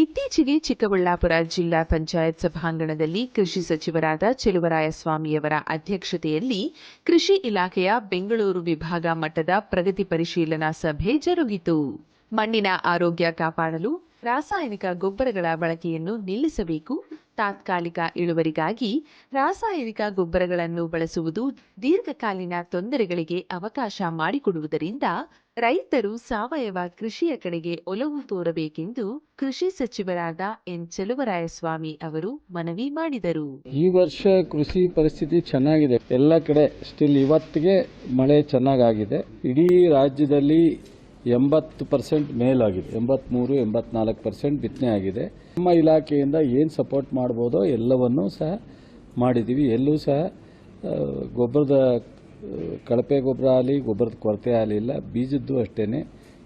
ಇತ್ತೀಚೆಗೆ ಚಿಕ್ಕಬಳ್ಳಾಪುರ ಜಿಲ್ಲಾ ಪಂಚಾಯತ್ ಸಭಾಂಗಣದಲ್ಲಿ ಕೃಷಿ ಸಚಿವರಾದ ಚೆಲುವರಾಯಸ್ವಾಮಿಯವರ ಅಧ್ಯಕ್ಷತೆಯಲ್ಲಿ ಕೃಷಿ ಇಲಾಖೆಯ ಬೆಂಗಳೂರು ವಿಭಾಗ ಮಟ್ಟದ ಪ್ರಗತಿ ಪರಿಶೀಲನಾ ಸಭೆ ಜರುಗಿತು. ಮಣ್ಣಿನ ಆರೋಗ್ಯ ಕಾಪಾಡಲು ರಾಸಾಯನಿಕ ಗೊಬ್ಬರಗಳ ಬಳಕೆಯನ್ನು ನಿಲ್ಲಿಸಬೇಕು. ತಾತ್ಕಾಲಿಕ ಇಳುವರಿಗಾಗಿ ರಾಸಾಯನಿಕ ಗೊಬ್ಬರಗಳನ್ನು ಬಳಸುವುದು ದೀರ್ಘಕಾಲೀನ ತೊಂದರೆಗಳಿಗೆ ಅವಕಾಶ ಮಾಡಿಕೊಡುವುದರಿಂದ ರೈತರು ಸಾವಯವ ಕೃಷಿಯ ಕಡೆಗೆ ಒಲವು ತೋರಬೇಕೆಂದು ಕೃಷಿ ಸಚಿವರಾದ ಎನ್. ಚಲುವರಾಯಸ್ವಾಮಿ ಅವರು ಮನವಿ ಮಾಡಿದರು. ಈ ವರ್ಷ ಕೃಷಿ ಪರಿಸ್ಥಿತಿ ಚೆನ್ನಾಗಿದೆ. ಎಲ್ಲ ಕಡೆ ಸ್ಟಿಲ್ ಇವತ್ತಿಗೆ ಮಳೆ ಚೆನ್ನಾಗಾಗಿದೆ. ಇಡೀ ರಾಜ್ಯದಲ್ಲಿ ಎಂಬತ್ತು ಪರ್ಸೆಂಟ್ ಮೇಲಾಗಿದೆ. ಎಂಬತ್ಮೂರು, ಎಂಬತ್ನಾಲ್ಕು ಪರ್ಸೆಂಟ್ ಬಿತ್ತನೆ ಆಗಿದೆ. ನಮ್ಮ ಇಲಾಖೆಯಿಂದ ಏನು ಸಪೋರ್ಟ್ ಮಾಡ್ಬೋದೋ ಎಲ್ಲವನ್ನೂ ಸಹ ಮಾಡಿದ್ದೀವಿ. ಎಲ್ಲೂ ಸಹ ಗೊಬ್ಬರದ ಕಳಪೆ ಗೊಬ್ಬರ ಆಗಲಿ, ಗೊಬ್ಬರದ ಕೊರತೆ ಆಗಲಿಲ್ಲ, ಬೀಜದ್ದು ಅಷ್ಟೇ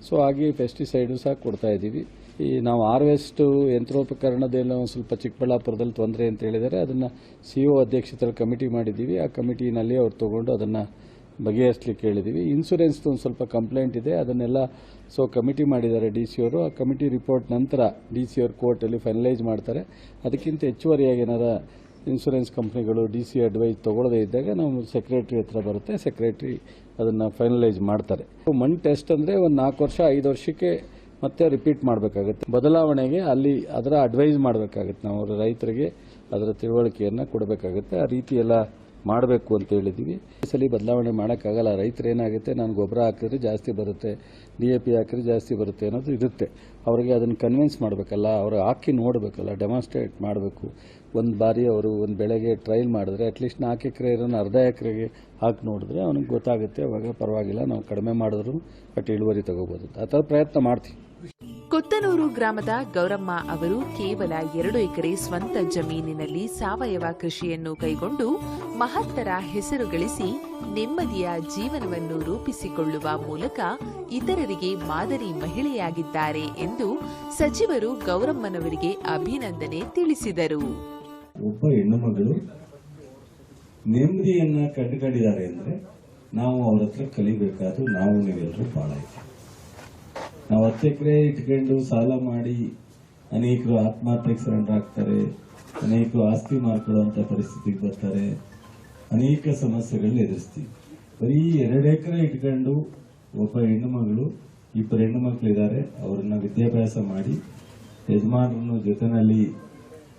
ಸೊ ಹಾಗೆ ಪೆಸ್ಟಿಸೈಡು ಸಹ ಕೊಡ್ತಾ ಇದ್ದೀವಿ. ಈ ನಾವು ಹಾರ್ವೆಸ್ಟ್ ಯಂತ್ರೋಪಕರಣದೆಲ್ಲ ಒಂದು ಸ್ವಲ್ಪ ಚಿಕ್ಕಬಳ್ಳಾಪುರದಲ್ಲಿ ತೊಂದರೆ ಅಂತ ಹೇಳಿದರೆ ಅದನ್ನು ಸಿ ಒ ಅಧ್ಯಕ್ಷತೆಯಲ್ಲಿ ಕಮಿಟಿ ಮಾಡಿದ್ದೀವಿ. ಆ ಕಮಿಟಿನಲ್ಲಿ ಅವ್ರು ತೊಗೊಂಡು ಅದನ್ನು ಬಗೆಹರಿಸ್ಲಿಕ್ಕೆ ಹೇಳಿದ್ದೀವಿ. ಇನ್ಸೂರೆನ್ಸ್ದು ಒಂದು ಸ್ವಲ್ಪ ಕಂಪ್ಲೇಂಟ್ ಇದೆ. ಅದನ್ನೆಲ್ಲ ಸೊ ಕಮಿಟಿ ಮಾಡಿದ್ದಾರೆ ಡಿ ಸಿ ಅವರು. ಆ ಕಮಿಟಿ ರಿಪೋರ್ಟ್ ನಂತರ ಡಿ ಸಿ ಅವರು ಕೋರ್ಟಲ್ಲಿ ಫೈನಲೈಸ್ ಮಾಡ್ತಾರೆ. ಅದಕ್ಕಿಂತ ಹೆಚ್ಚುವರಿಯಾಗಿ ಏನಾರ ಇನ್ಸೂರೆನ್ಸ್ ಕಂಪ್ನಿಗಳು, ಡಿ ಸಿ ಅಡ್ವೈಸ್ ತೊಗೊಳ್ಳದೇ ಇದ್ದಾಗ ನಾವು ಸೆಕ್ರೆಟ್ರಿ ಹತ್ರ ಬರುತ್ತೆ, ಸೆಕ್ರೆಟ್ರಿ ಅದನ್ನು ಫೈನಲೈಸ್ ಮಾಡ್ತಾರೆ. ಮಣ್ಣು ಟೆಸ್ಟ್ ಅಂದರೆ ಒಂದು ನಾಲ್ಕು ವರ್ಷ, ಐದು ವರ್ಷಕ್ಕೆ ಮತ್ತೆ ರಿಪೀಟ್ ಮಾಡಬೇಕಾಗುತ್ತೆ. ಬದಲಾವಣೆಗೆ ಅಲ್ಲಿ ಅದರ ಅಡ್ವೈಸ್ ಮಾಡಬೇಕಾಗುತ್ತೆ. ನಾವು ರೈತರಿಗೆ ಅದರ ತಿಳುವಳಿಕೆಯನ್ನು ಕೊಡಬೇಕಾಗುತ್ತೆ. ಆ ರೀತಿ ಎಲ್ಲ ಮಾಡಬೇಕು ಅಂತ ಹೇಳಿದ್ದೀವಿ ಈ ಸಲ ಬದಲಾವಣೆ ಮಾಡೋಕ್ಕಾಗಲ್ಲ. ರೈತರು ಏನಾಗುತ್ತೆ? ನಾನು ಗೊಬ್ಬರ ಹಾಕಿದ್ರೆ ಜಾಸ್ತಿ ಬರುತ್ತೆ. ಡಿ ಎ ಪಿ ಹಾಕಿದ್ರೆ ಜಾಸ್ತಿ ಬರುತ್ತೆ ಅನ್ನೋದು ಇರುತ್ತೆ. ಅವರಿಗೆ ಅದನ್ನು ಕನ್ವಿನ್ಸ್ ಮಾಡಬೇಕಲ್ಲ. ಅವ್ರು ಹಾಕಿ ನೋಡಬೇಕಲ್ಲ ಡೆಮಾನ್ಸ್ಟ್ರೇಟ್ ಮಾಡಬೇಕು. ಒಂದು ಬಾರಿ ಅವರು ಒಂದು ಬೆಳೆಗೆ ಟ್ರೈಲ್ ಮಾಡಿದ್ರೆ ಅಟ್ಲೀಸ್ಟ್ ನಾಲ್ಕು ಎಕರೆ ಇರೋನು ಅರ್ಧ ಎಕರೆಗೆ ಹಾಕಿ ನೋಡಿದ್ರೆ ಅವನಿಗೆ ಗೊತ್ತಾಗುತ್ತೆ, ಅವಾಗ ಪರವಾಗಿಲ್ಲ, ನಾವು ಕಡಿಮೆ ಮಾಡಿದ್ರು ಬಟ್ ಇಳುವರಿ ತೊಗೋಬೋದು ಆ ಥರ ಪ್ರಯತ್ನ ಮಾಡ್ತೀವಿ. ಕೊತ್ತನೂರು ಗ್ರಾಮದ ಗೌರಮ್ಮ ಅವರು ಕೇವಲ ಎರಡು ಎಕರೆ ಸ್ವಂತ ಜಮೀನಿನಲ್ಲಿ ಸಾವಯವ ಕೃಷಿಯನ್ನು ಕೈಗೊಂಡು ಮಹತ್ತರ ಹೆಸರು ಗಳಿಸಿ ನೆಮ್ಮದಿಯ ಜೀವನವನ್ನು ರೂಪಿಸಿಕೊಳ್ಳುವ ಮೂಲಕ ಇತರರಿಗೆ ಮಾದರಿ ಮಹಿಳೆಯಾಗಿದ್ದಾರೆ ಎಂದು ಸಚಿವರು ಗೌರಮ್ಮನವರಿಗೆ ಅಭಿನಂದನೆ ತಿಳಿಸಿದರು. ಒಬ್ಬ ಹೆಣ್ಣು ಮಗಳು ನೆಮ್ಮದಿಯನ್ನ ಅಂದ್ರೆ ನಾವು ಅವರ ಹತ್ರ ಕಲಿಬೇಕಾದ್ರೂ ನಾವು ನೀವೆಲ್ಲರೂ ಬಹಳ ಇದೆ ನಾವು ಹತ್ತು ಎಕರೆ ಇಟ್ಕೊಂಡು ಸಾಲ ಮಾಡಿ ಅನೇಕರು ಆತ್ಮಹತ್ಯೆಗೆ ಸರೆಂಡರ್ ಆಗ್ತಾರೆ ಅನೇಕರು ಆಸ್ತಿ ಮಾರ್ಕೊಳ್ಳುವಂತ ಪರಿಸ್ಥಿತಿಗೆ ಬರ್ತಾರೆ, ಅನೇಕ ಸಮಸ್ಯೆಗಳನ್ನ ಎದುರಿಸ್ತೀವಿ. ಬರೀ ಎರಡು ಎಕರೆ ಇಟ್ಕೊಂಡು ಒಬ್ಬ ಹೆಣ್ಣು ಮಗಳು, ಇಬ್ಬರು ಹೆಣ್ಣು ಮಕ್ಕಳಿದ್ದಾರೆ ಅವರನ್ನ ವಿದ್ಯಾಭ್ಯಾಸ ಮಾಡಿ ಯಜಮಾನರನ್ನು ಜೊತೆನಲ್ಲಿ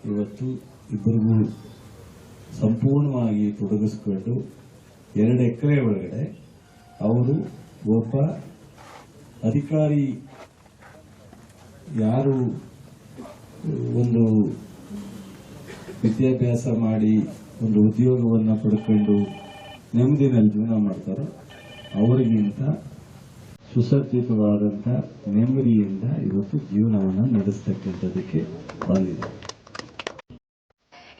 ಇವತ್ತು ಇಬ್ಬರಿಗೂ ಸಂಪೂರ್ಣವಾಗಿ ತೊಡಗಿಸ್ಕೊಂಡು ಎರಡು ಎಕರೆ ಒಳಗಡೆ ಅವರು ಒಬ್ಬ ಅಧಿಕಾರಿ ಯಾರು, ಒಂದು ವಿದ್ಯಾಭ್ಯಾಸ ಮಾಡಿ ಒಂದು ಉದ್ಯೋಗವನ್ನು ಪಡ್ಕೊಂಡು ನೆಮ್ಮದಿನಲ್ಲಿ ಜೀವನ ಮಾಡ್ತಾರೋ, ಅವರಿಗಿಂತ ಸುಸಜ್ಜಿತವಾದಂಥ ನೆಮ್ಮದಿಯಿಂದ ಇವತ್ತು ಜೀವನವನ್ನು ನಡೆಸ್ತಕ್ಕಂಥದಕ್ಕೆ ಬಂದಿದೆ.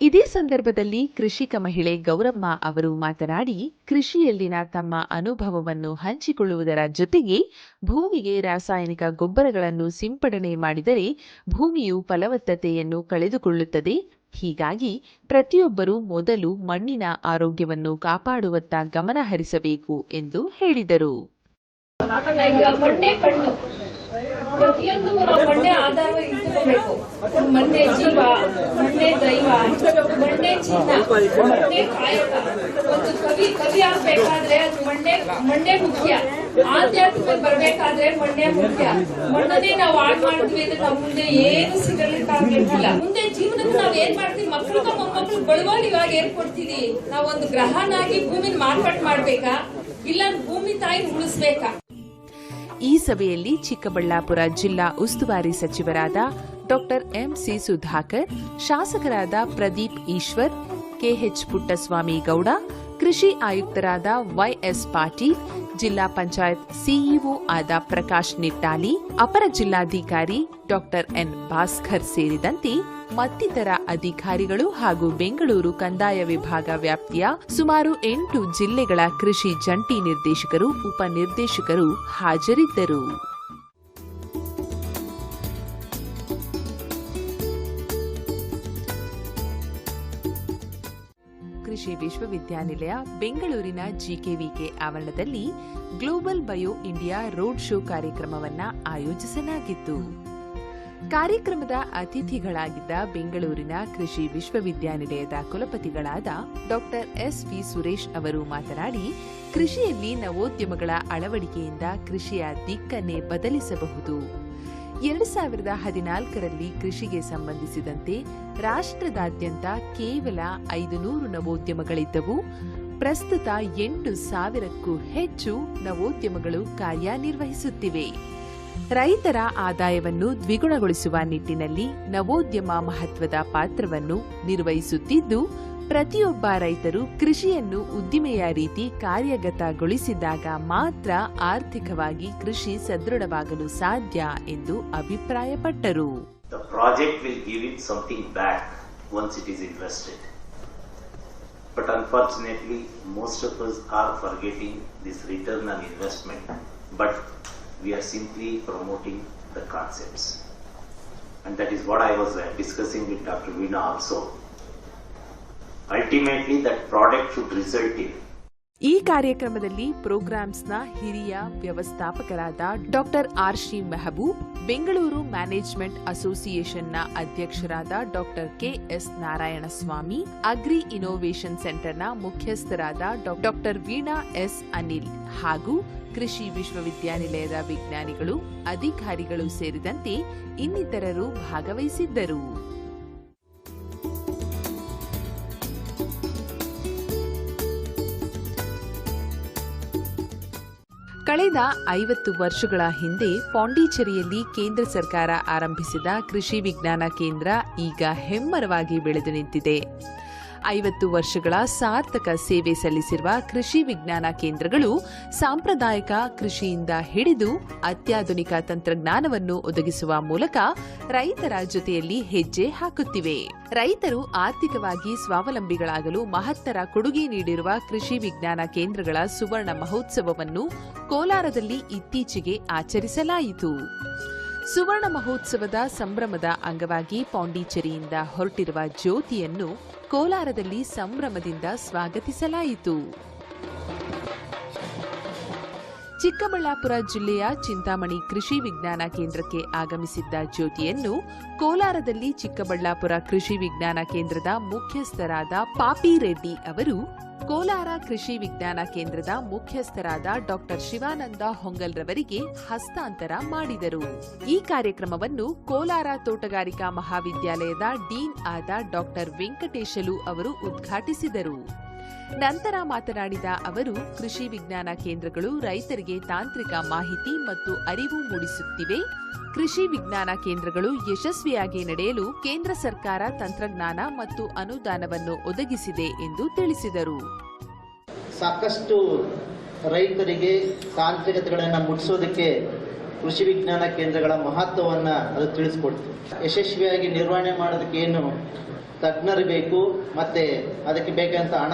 ಇದೇ ಸಂದರ್ಭದಲ್ಲಿ ಕೃಷಿಕ ಮಹಿಳೆ ಗೌರಮ್ಮ ಅವರು ಮಾತನಾಡಿ, ಕೃಷಿಯಲ್ಲಿನ ತಮ್ಮ ಅನುಭವವನ್ನು ಹಂಚಿಕೊಳ್ಳುವುದರ ಜೊತೆಗೆ ಭೂಮಿಗೆ ರಾಸಾಯನಿಕ ಗೊಬ್ಬರಗಳನ್ನು ಸಿಂಪಡಣೆ ಮಾಡಿದರೆ ಭೂಮಿಯು ಫಲವತ್ತತೆಯನ್ನು ಕಳೆದುಕೊಳ್ಳುತ್ತದೆ. ಹೀಗಾಗಿ ಪ್ರತಿಯೊಬ್ಬರೂ ಮೊದಲು ಮಣ್ಣಿನ ಆರೋಗ್ಯವನ್ನು ಕಾಪಾಡುವತ್ತ ಗಮನ ಹರಿಸಬೇಕು ಎಂದು ಹೇಳಿದರು. ಪ್ರತಿಯೊಂದು ಮಣ್ಣೆ ಆಧಾರ ಇಟ್ಕೋಬೇಕು. ಮಣ್ಣೆ ಜೀವ, ಮಣ್ಣೆ ದೈವ, ಮಣ್ಣೆ ಚಿನ್ನ, ಮಣ್ಣೆ ಕಾಯಕ. ಒಂದು ಕವಿ ಕವಿ ಆಗ್ಬೇಕಾದ್ರೆ ಅದು ಮಣ್ಣೆ ಮಣ್ಣೆ ಮುಖ್ಯ. ಆಧ್ಯಾತ್ಮ ಬರ್ಬೇಕಾದ್ರೆ ಮಣ್ಣೆ ಮುಖ್ಯ. ಮಣ್ಣನ್ನೇ ನಾವು ಹಾಳು ಮಾಡಿದ್ವಿ ಅಂದ್ರೆ ಮುಂದೆ ಏನು ಸಿಗಲಿಕ್ಕಾಗಿಲ್ಲ ಮುಂದೆ ಜೀವನಕ್ಕೆ ನಾವ್ ಏನ್ ಮಾಡ್ತೀವಿ? ಮಕ್ಕಳು ಮೊಮ್ಮಕ್ಳು ಬಳುವಳಿ ಇವಾಗ ಏರ್ಪಡ್ತೀವಿ ನಾವೊಂದು ಗ್ರಹನಾಗಿ ಭೂಮಿನ ಮಾರ್ಪಾಟ್ ಮಾಡ್ಬೇಕಾ? ಇಲ್ಲ ಭೂಮಿ ತಾಯಿ ಉಳಿಸ್ಬೇಕಾ? ಈ ಸಭೆಯಲ್ಲಿ ಚಿಕ್ಕಬಳ್ಳಾಪುರ ಜಿಲ್ಲಾ ಉಸ್ತುವಾರಿ ಸಚಿವರಾದ ಡಾಕ್ಟರ್ ಎಂಸಿ ಸುಧಾಕರ್, ಶಾಸಕರಾದ ಪ್ರದೀಪ್ ಈಶ್ವರ್ ಕೆಎಚ್ ಪುಟ್ಟಸ್ವಾಮಿ ಗೌಡ ಕೃಷಿ ಆಯುಕ್ತರಾದ ವೈಎಸ್ ಪಾಟೀಲ್, ಜಿಲ್ಲಾ ಪಂಚಾಯತ್ ಸಿಇಒ ಆದ ಪ್ರಕಾಶ್ ನಿಟ್ಟಾಲಿ, ಅಪರ ಜಿಲ್ಲಾಧಿಕಾರಿ ಡಾಕ್ಟರ್ ಎನ್ ಭಾಸ್ಕರ್ ಸೇರಿದಂತೆ ಮತ್ತಿತರ ಅಧಿಕಾರಿಗಳು ಹಾಗೂ ಬೆಂಗಳೂರು ಕಂದಾಯ ವಿಭಾಗ ವ್ಯಾಪ್ತಿಯ ಸುಮಾರು ಎಂಟು ಜಿಲ್ಲೆಗಳ ಕೃಷಿ ಜಂಟಿ ನಿರ್ದೇಶಕರು, ಉಪನಿರ್ದೇಶಕರು ಹಾಜರಿದ್ದರು. ವಿಶ್ವವಿದ್ಯಾನಿಲಯ ಬೆಂಗಳೂರಿನ ಜಿಕೆವಿಕೆ ಆವರಣದಲ್ಲಿ global bio India road show ಕಾರ್ಯಕ್ರಮವನ್ನು ಆಯೋಜಿಸಲಾಗಿತ್ತು. ಕಾರ್ಯಕ್ರಮದ ಅತಿಥಿಗಳಾಗಿದ್ದ ಬೆಂಗಳೂರಿನ ಕೃಷಿ ವಿಶ್ವವಿದ್ಯಾನಿಲಯದ ಕುಲಪತಿಗಳಾದ ಡಾಕ್ಟರ್ ಎಸ್ ವಿ ಸುರೇಶ್ ಅವರು ಮಾತನಾಡಿ, ಕೃಷಿಯಲ್ಲಿ ನವೋದ್ಯಮಗಳ ಅಳವಡಿಕೆಯಿಂದ ಕೃಷಿಯ ದಿಕ್ಕನ್ನೇ ಬದಲಿಸಬಹುದು. ಎರಡು ಸಾವಿರದ ಹದಿನಾಲ್ಕರಲ್ಲಿ ಕೃಷಿಗೆ ಸಂಬಂಧಿಸಿದಂತೆ ರಾಷ್ಟ್ರದಾದ್ಯಂತ ಕೇವಲ ಐದು ನೂರು ನವೋದ್ಯಮಗಳಿದ್ದವು. ಪ್ರಸ್ತುತ ಎಂಟು ಸಾವಿರಕ್ಕೂ ಹೆಚ್ಚು ನವೋದ್ಯಮಗಳು ಕಾರ್ಯನಿರ್ವಹಿಸುತ್ತಿವೆ. ರೈತರ ಆದಾಯವನ್ನು ದ್ವಿಗುಣಗೊಳಿಸುವ ನಿಟ್ಟಿನಲ್ಲಿ ನವೋದ್ಯಮ ಮಹತ್ವದ ಪಾತ್ರವನ್ನು ನಿರ್ವಹಿಸುತ್ತಿದ್ದು ಪ್ರತಿಯೊಬ್ಬ ರೈತರು ಕೃಷಿಯನ್ನು ಉದ್ದಿಮೆಯ ರೀತಿ ಕಾರ್ಯಗತಗೊಳಿಸಿದಾಗ ಮಾತ್ರ ಆರ್ಥಿಕವಾಗಿ ಕೃಷಿ ಸದೃಢವಾಗಲು ಸಾಧ್ಯ ಎಂದು ಅಭಿಪ್ರಾಯಪಟ್ಟರು the project will give something back once it is invested. But unfortunately, most of us are forgetting this return on investment, but we are simply promoting the concepts. And that is what I was uh, discussing with Dr. Ultimately, that product should result in. ಈ ಕಾರ್ಯಕ್ರಮದಲ್ಲಿ ಪ್ರೋಗ್ರಾಮ್ಸ್ನ ಹಿರಿಯ ವ್ಯವಸ್ಥಾಪಕರಾದ doctor R ಶಿ Mehboob Bengaluru management ಅಸೋಸಿಯೇಷನ್ನ ಅಧ್ಯಕ್ಷರಾದ doctor KS Narayanaswamy agri innovation ಸೆಂಟರ್ನ ಮುಖ್ಯಸ್ಥರಾದ doctor Veena S Anil ಹಾಗೂ ಕೃಷಿ ವಿಶ್ವವಿದ್ಯಾನಿಲಯದ ವಿಜ್ಞಾನಿಗಳು ಅಧಿಕಾರಿಗಳು ಸೇರಿದಂತೆ ಇನ್ನಿತರರು ಭಾಗವಹಿಸಿದ್ದರು. ಕಳೆದ ಐವತ್ತು ವರ್ಷಗಳ ಹಿಂದೆ ಪಾಂಡಿಚೇರಿಯಲ್ಲಿ ಕೇಂದ್ರ ಸರ್ಕಾರ ಆರಂಭಿಸಿದ ಕೃಷಿ ವಿಜ್ಞಾನ ಕೇಂದ್ರ ಈಗ ಹೆಮ್ಮರವಾಗಿ ಬೆಳೆದು ನಿಂತಿದೆ. ಐವತ್ತು ವರ್ಷಗಳ ಸಾರ್ಥಕ ಸೇವೆ ಸಲ್ಲಿಸಿರುವ ಕೃಷಿ ವಿಜ್ಞಾನ ಕೇಂದ್ರಗಳು ಸಾಂಪ್ರದಾಯಿಕ ಕೃಷಿಯಿಂದ ಹಿಡಿದು ಅತ್ಯಾಧುನಿಕ ತಂತ್ರಜ್ಞಾನವನ್ನು ಒದಗಿಸುವ ಮೂಲಕ ರೈತರ ಜೊತೆಯಲ್ಲಿ ಹೆಜ್ಜೆ ಹಾಕುತ್ತಿವೆ. ರೈತರು ಆರ್ಥಿಕವಾಗಿ ಸ್ವಾವಲಂಬಿಗಳಾಗಲು ಮಹತ್ತರ ಕೊಡುಗೆ ನೀಡಿರುವ ಕೃಷಿ ವಿಜ್ಞಾನ ಕೇಂದ್ರಗಳ ಸುವರ್ಣ ಮಹೋತ್ಸವವನ್ನು ಕೋಲಾರದಲ್ಲಿ ಇತ್ತೀಚೆಗೆ ಆಚರಿಸಲಾಯಿತು. ಸುವರ್ಣ ಮಹೋತ್ಸವದ ಸಂಭ್ರಮದ ಅಂಗವಾಗಿ ಪಾಂಡಿಚೇರಿಯಿಂದ ಹೊರಟಿರುವ ಜ್ಯೋತಿಯನ್ನು ಕೋಲಾರದಲ್ಲಿ ಸಂಭ್ರಮದಿಂದ ಸ್ವಾಗತಿಸಲಾಯಿತು. ಚಿಕ್ಕಬಳ್ಳಾಪುರ ಜಿಲ್ಲೆಯ ಚಿಂತಾಮಣಿ ಕೃಷಿ ವಿಜ್ಞಾನ ಕೇಂದ್ರಕ್ಕೆ ಆಗಮಿಸಿದ್ದ ಜ್ಯೋತಿಯನ್ನು ಕೋಲಾರದಲ್ಲಿ ಚಿಕ್ಕಬಳ್ಳಾಪುರ ಕೃಷಿ ವಿಜ್ಞಾನ ಕೇಂದ್ರದ ಮುಖ್ಯಸ್ಥರಾದ ಪಾಪಿ ರೆಡ್ಡಿ ಅವರು ಕೋಲಾರ ಕೃಷಿ ವಿಜ್ಞಾನ ಕೇಂದ್ರದ ಮುಖ್ಯಸ್ಥರಾದ ಡಾಕ್ಟರ್ ಶಿವಾನಂದ ಹೊಂಗಲ್ ರವರಿಗೆ ಹಸ್ತಾಂತರ ಮಾಡಿದರು. ಈ ಕಾರ್ಯಕ್ರಮವನ್ನು ಕೋಲಾರ ತೋಟಗಾರಿಕಾ ಮಹಾವಿದ್ಯಾಲಯದ ಡೀನ್ ಆದ ಡಾಕ್ಟರ್ ವೆಂಕಟೇಶಲು ಅವರು ಉದ್ಘಾಟಿಸಿದರು. ನಂತರ ಮಾತನಾಡಿದ ಅವರು, ಕೃಷಿ ವಿಜ್ಞಾನ ಕೇಂದ್ರಗಳು ರೈತರಿಗೆ ತಾಂತ್ರಿಕ ಮಾಹಿತಿ ಮತ್ತು ಅರಿವು ಮೂಡಿಸುತ್ತಿವೆ. ಕೃಷಿ ವಿಜ್ಞಾನ ಕೇಂದ್ರಗಳು ಯಶಸ್ವಿಯಾಗಿ ನಡೆಯಲು ಕೇಂದ್ರ ಸರ್ಕಾರ ತಂತ್ರಜ್ಞಾನ ಮತ್ತು ಅನುದಾನವನ್ನು ಒದಗಿಸಿದೆ ಎಂದು ತಿಳಿಸಿದರು. ಸಾಕಷ್ಟು ರೈತರಿಗೆ ತಾಂತ್ರಿಕತೆಗಳನ್ನು ಮುಟ್ಟಿಸೋದಕ್ಕೆ ಕೃಷಿ ವಿಜ್ಞಾನ ಕೇಂದ್ರಗಳ ಮಹತ್ವವನ್ನು ಅದು ತಿಳಿಸ್ಕೊಡ್ತು. ಯಶಸ್ವಿಯಾಗಿ ನಿರ್ವಹಣೆ ಮಾಡೋದಕ್ಕೆ ಏನು ತಜ್ಞರು ಬೇಕು, ಮತ್ತು ಅದಕ್ಕೆ ಬೇಕಾದಂಥ ಹಣ,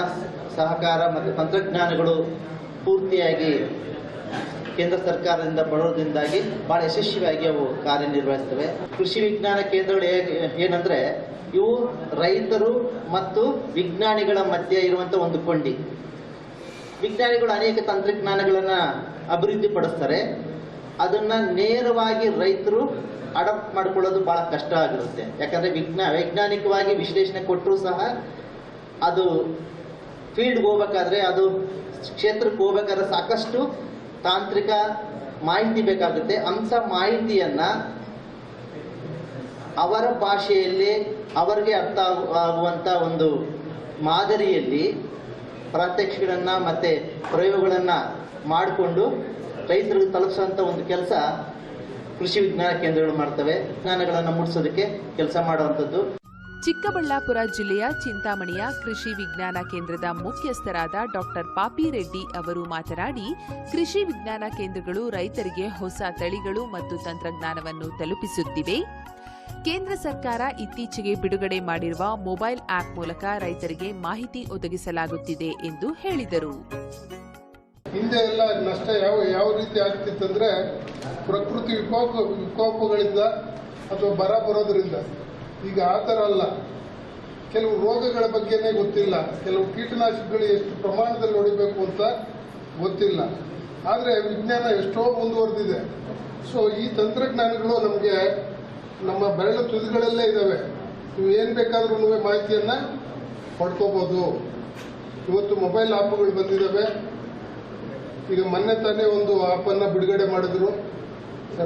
ಸಹಕಾರ ಮತ್ತು ತಂತ್ರಜ್ಞಾನಗಳು ಪೂರ್ತಿಯಾಗಿ ಕೇಂದ್ರ ಸರ್ಕಾರದಿಂದ ಬರೋದ್ರಿಂದಾಗಿ ಭಾಳ ಯಶಸ್ವಿಯಾಗಿ ಅವು ಕಾರ್ಯನಿರ್ವಹಿಸ್ತವೆ. ಕೃಷಿ ವಿಜ್ಞಾನ ಕೇಂದ್ರಗಳು ಹೇಗೆ, ಏನಂದರೆ ಇವು ರೈತರು ಮತ್ತು ವಿಜ್ಞಾನಿಗಳ ಮಧ್ಯೆ ಇರುವಂಥ ಒಂದು ಕೊಂಡಿ ವಿಜ್ಞಾನಿಗಳು ಅನೇಕ ತಂತ್ರಜ್ಞಾನಗಳನ್ನು ಅಭಿವೃದ್ಧಿಪಡಿಸ್ತಾರೆ. ಅದನ್ನು ನೇರವಾಗಿ ರೈತರು ಅಡಾಪ್ಟ್ ಮಾಡ್ಕೊಳ್ಳೋದು ಭಾಳ ಕಷ್ಟ ಆಗಿರುತ್ತೆ. ಯಾಕಂದರೆ ವಿಜ್ಞಾ, ವೈಜ್ಞಾನಿಕವಾಗಿ ವಿಶ್ಲೇಷಣೆ ಕೊಟ್ಟರೂ ಸಹ ಅದು ಫೀಲ್ಡ್ಗೆ ಹೋಗ್ಬೇಕಾದ್ರೆ ಅದು ಕ್ಷೇತ್ರಕ್ಕೆ ಹೋಗ್ಬೇಕಾದ್ರೆ ಸಾಕಷ್ಟು ತಾಂತ್ರಿಕ ಮಾಹಿತಿ ಬೇಕಾಗುತ್ತೆ. ಅಂಥ ಮಾಹಿತಿಯನ್ನು ಅವರ ಭಾಷೆಯಲ್ಲಿ ಅವರಿಗೆ ಅರ್ಥ ಆಗುವಂತ ಒಂದು ಮಾದರಿಯಲ್ಲಿ ಪ್ರಾತ್ಯಕ್ಷಿಗಳನ್ನು ಮತ್ತು ಪ್ರಯೋಗಗಳನ್ನು ಮಾಡಿಕೊಂಡು ರೈತರಿಗೆ ತಲುಪಿಸುವಂಥ ಒಂದು ಕೆಲಸ ಕೃಷಿ ವಿಜ್ಞಾನ ಕೇಂದ್ರಗಳು ಮಾಡ್ತವೆ ವಿಜ್ಞಾನಗಳನ್ನು ಮೂಡಿಸೋದಕ್ಕೆ ಕೆಲಸ ಮಾಡುವಂಥದ್ದು. ಚಿಕ್ಕಬಳ್ಳಾಪುರ ಜಿಲ್ಲೆಯ ಚಿಂತಾಮಣಿಯ ಕೃಷಿ ವಿಜ್ಞಾನ ಕೇಂದ್ರದ ಮುಖ್ಯಸ್ಥರಾದ ಡಾಕ್ಟರ್ ಪಾಪಿ ರೆಡ್ಡಿ ಅವರು ಮಾತನಾಡಿ, ಕೃಷಿ ವಿಜ್ಞಾನ ಕೇಂದ್ರಗಳು ರೈತರಿಗೆ ಹೊಸ ತಳಿಗಳು ಮತ್ತು ತಂತ್ರಜ್ಞಾನವನ್ನು ತಲುಪಿಸುತ್ತಿವೆ. ಕೇಂದ್ರ ಸರ್ಕಾರ ಇತ್ತೀಚೆಗೆ ಬಿಡುಗಡೆ ಮಾಡಿರುವ ಮೊಬೈಲ್ ಆಪ್ ಮೂಲಕ ರೈತರಿಗೆ ಮಾಹಿತಿ ಒದಗಿಸಲಾಗುತ್ತಿದೆ ಎಂದು ಹೇಳಿದರು. ಹಿಂದೆ ಎಲ್ಲ ನಷ್ಟ ಯಾವ ಯಾವ ರೀತಿ ಆಗ್ತಿತ್ತಂದ್ರೆ ಪ್ರಕೃತಿ ವಿಕೋಪ, ವಿಕೋಪಗಳಿಂದ ಅಥವಾ ಬರ ಬರೋದ್ರಿಂದ. ಈಗ ಆ ಥರ ಅಲ್ಲ. ಕೆಲವು ರೋಗಗಳ ಬಗ್ಗೆನೇ ಗೊತ್ತಿಲ್ಲ. ಕೆಲವು ಕೀಟನಾಶಕಗಳು ಎಷ್ಟು ಪ್ರಮಾಣದಲ್ಲಿ ಹೊಡಿಬೇಕು ಅಂತ ಗೊತ್ತಿಲ್ಲ. ಆದರೆ ವಿಜ್ಞಾನ ಎಷ್ಟೋ ಮುಂದುವರೆದಿದೆ. ಸೊ ಈ ತಂತ್ರಜ್ಞಾನಗಳು ನಮಗೆ ನಮ್ಮ ಬೆರಳ ತುದಿಗಳಲ್ಲೇ ಇದ್ದಾವೆ ನೀವು ಏನು ಬೇಕಾದ್ರೂ ಮಾಹಿತಿಯನ್ನು ಪಡ್ಕೋಬೋದು. ಇವತ್ತು ಮೊಬೈಲ್ ಆ್ಯಪ್ಗಳು ಬಂದಿದ್ದಾವೆ ಈಗ ಮೊನ್ನೆ ತಾನೇ ಒಂದು ಆ್ಯಪನ್ನು ಬಿಡುಗಡೆ ಮಾಡಿದ್ರು.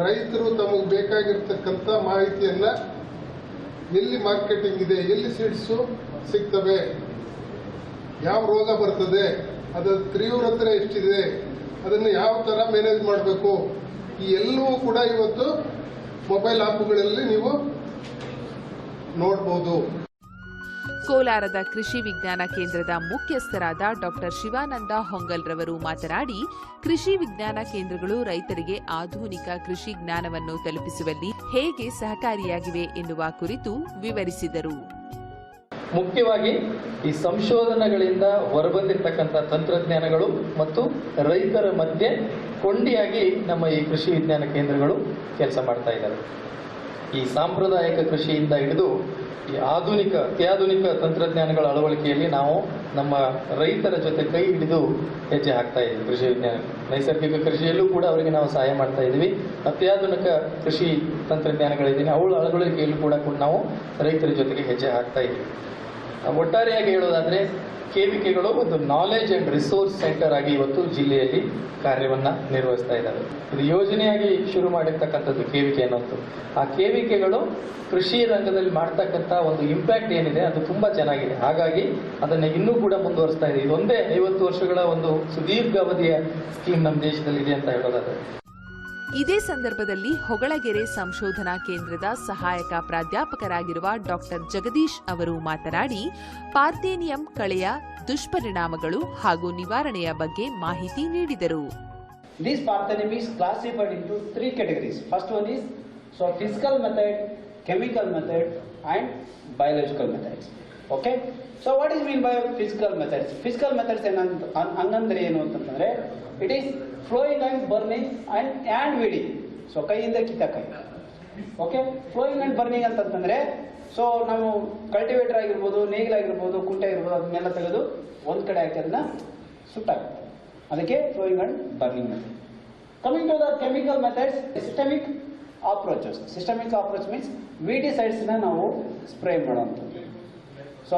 ರೈತರು ತಮಗೆ ಬೇಕಾಗಿರ್ತಕ್ಕಂಥ ಮಾಹಿತಿಯನ್ನು ಎಲ್ಲಿ ಮಾರ್ಕೆಟಿಂಗ್ ಇದೆ, ಎಲ್ಲಿ ಸೀಡ್ಸು ಸಿಗ್ತವೆ, ಯಾವ ರೋಗ ಬರ್ತದೆ, ಅದರ ತೀವ್ರತೆ ಎಷ್ಟಿದೆ, ಅದನ್ನು ಯಾವ ಥರ ಮ್ಯಾನೇಜ್ ಮಾಡಬೇಕು, ಈ ಎಲ್ಲವೂ ಕೂಡ ಇವತ್ತು ಮೊಬೈಲ್ ಆ್ಯಪ್ಗಳಲ್ಲಿ ನೀವು ನೋಡ್ಬೋದು. ಕೋಲಾರದ ಕೃಷಿ ವಿಜ್ಞಾನ ಕೇಂದ್ರದ ಮುಖ್ಯಸ್ಥರಾದ ಡಾಕ್ಟರ್ ಶಿವಾನಂದ ಹೊಂಗಲ್ರವರು ಮಾತನಾಡಿ, ಕೃಷಿ ವಿಜ್ಞಾನ ಕೇಂದ್ರಗಳು ರೈತರಿಗೆ ಆಧುನಿಕ ಕೃಷಿ ಜ್ಞಾನವನ್ನು ತಲುಪಿಸುವಲ್ಲಿ ಹೇಗೆ ಸಹಕಾರಿಯಾಗಿವೆ ಎನ್ನುವ ಕುರಿತು ವಿವರಿಸಿದರು. ಮುಖ್ಯವಾಗಿ ಈ ಸಂಶೋಧನೆಗಳಿಂದ ಹೊರಬಂದಿರತಕ್ಕಂಥ ತಂತ್ರಜ್ಞಾನಗಳು ಮತ್ತು ರೈತರ ಮಧ್ಯೆ ಕೊಂಡಿಯಾಗಿ ನಮ್ಮ ಈ ಕೃಷಿ ವಿಜ್ಞಾನ ಕೇಂದ್ರಗಳು ಕೆಲಸ ಮಾಡ್ತಾ ಇದ್ದಾರೆ ಈ ಸಾಂಪ್ರದಾಯಿಕ ಕೃಷಿಯಿಂದ ಹಿಡಿದು ಈ ಆಧುನಿಕ, ಅತ್ಯಾಧುನಿಕ ತಂತ್ರಜ್ಞಾನಗಳ ಅಳವಡಿಕೆಯಲ್ಲಿ ನಾವು ನಮ್ಮ ರೈತರ ಜೊತೆ ಕೈ ಹಿಡಿದು ಹೆಜ್ಜೆ ಹಾಕ್ತಾ ಇದ್ದೀವಿ. ಕೃಷಿ ವಿಜ್ಞಾನ, ನೈಸರ್ಗಿಕ ಕೃಷಿಯಲ್ಲೂ ಕೂಡ ಅವರಿಗೆ ನಾವು ಸಹಾಯ ಮಾಡ್ತಾ ಇದ್ದೀವಿ. ಅತ್ಯಾಧುನಿಕ ಕೃಷಿ ತಂತ್ರಜ್ಞಾನಗಳಿದ್ದೀನಿ. ಅವುಗಳ ಅಳವಡಿಕೆಯಲ್ಲೂ ಕೂಡ ನಾವು ರೈತರ ಜೊತೆಗೆ ಹೆಜ್ಜೆ ಹಾಕ್ತಾ ಇದ್ದೀವಿ. ಒಟ್ಟಾರೆಯಾಗಿ ಹೇಳೋದಾದ್ರೆ ಕೇವಿಕೆಗಳು ಒಂದು ನಾಲೆಜ್ ಆ್ಯಂಡ್ ರಿಸೋರ್ಸ್ ಸೆಂಟರ್ ಆಗಿ ಇವತ್ತು ಜಿಲ್ಲೆಯಲ್ಲಿ ಕಾರ್ಯವನ್ನು ನಿರ್ವಹಿಸ್ತಾ ಇದ್ದಾರೆ. ಇದು ಯೋಜನೆಯಾಗಿ ಶುರು ಮಾಡಿರ್ತಕ್ಕಂಥದ್ದು ಕೇವಿಕೆ ಅನ್ನೋದು. ಆ ಕೇವಿಕೆಗಳು ಕೃಷಿ ರಂಗದಲ್ಲಿ ಮಾಡ್ತಕ್ಕಂಥ ಒಂದು ಇಂಪ್ಯಾಕ್ಟ್ ಏನಿದೆ, ಅದು ತುಂಬ ಚೆನ್ನಾಗಿದೆ. ಹಾಗಾಗಿ ಅದನ್ನು ಇನ್ನೂ ಕೂಡ ಮುಂದುವರಿಸ್ತಾ ಇದೆ. ಇದೊಂದೇ ಐವತ್ತು ವರ್ಷಗಳ ಒಂದು ಸುದೀರ್ಘ ಅವಧಿಯ ಸ್ಕೀಮ್ ನಮ್ಮ ದೇಶದಲ್ಲಿ ಇದೆ ಅಂತ ಹೇಳೋದಾದ್ರೆ. ಇದೇ ಸಂದರ್ಭದಲ್ಲಿ ಹೊಗಳಗೆರೆ ಸಂಶೋಧನಾ ಕೇಂದ್ರದ ಸಹಾಯಕ ಪ್ರಾಧ್ಯಾಪಕರಾಗಿರುವ ಡಾಕ್ಟರ್ ಜಗದೀಶ್ ಅವರು ಮಾತನಾಡಿ ಪಾರ್ಥೇನಿಯಂ ಕಳೆಯ ದುಷ್ಪರಿಣಾಮಗಳು ಹಾಗೂ ನಿವಾರಣೆಯ ಬಗ್ಗೆ ಮಾಹಿತಿ ನೀಡಿದರು This parthenum is classified into three categories. First one is so physical method, chemical method, and biological methods. Okay. So what is mean by physical methods? Physical methods ಅನ್- ಹಂಗಂದ್ರೆ ಏನು ಅಂತಂದ್ರೆ it is flowing and burning and and weeding so ಕೈಯಿಂದ ಕಿತ್ತ ಕೈ. Okay flowing and burning ಅಂತಂತಂದ್ರೆ so ನಾವು cultivator ಆಗಿರ್ಬೋದು ನೇಗಿಲಾಗಿರ್ಬೋದು ಕುಂಟೆ ಆಗಿರ್ಬೋದು, ಅದನ್ನೆಲ್ಲ ತೆಗೆದು ಒಂದ್ ಕಡೆ ಹಾಕಿ ಅದನ್ನ ಸುಟ್ಟಾಗುತ್ತೆ. ಅದಕ್ಕೆ flowing and burning coming to the chemical methods systemic approaches systemic approach means ವಿಟಿಸೈಡ್ಸ್ನ ನಾವು ಸ್ಪ್ರೇ ಮಾಡುವಂಥದ್ದು ಸೊ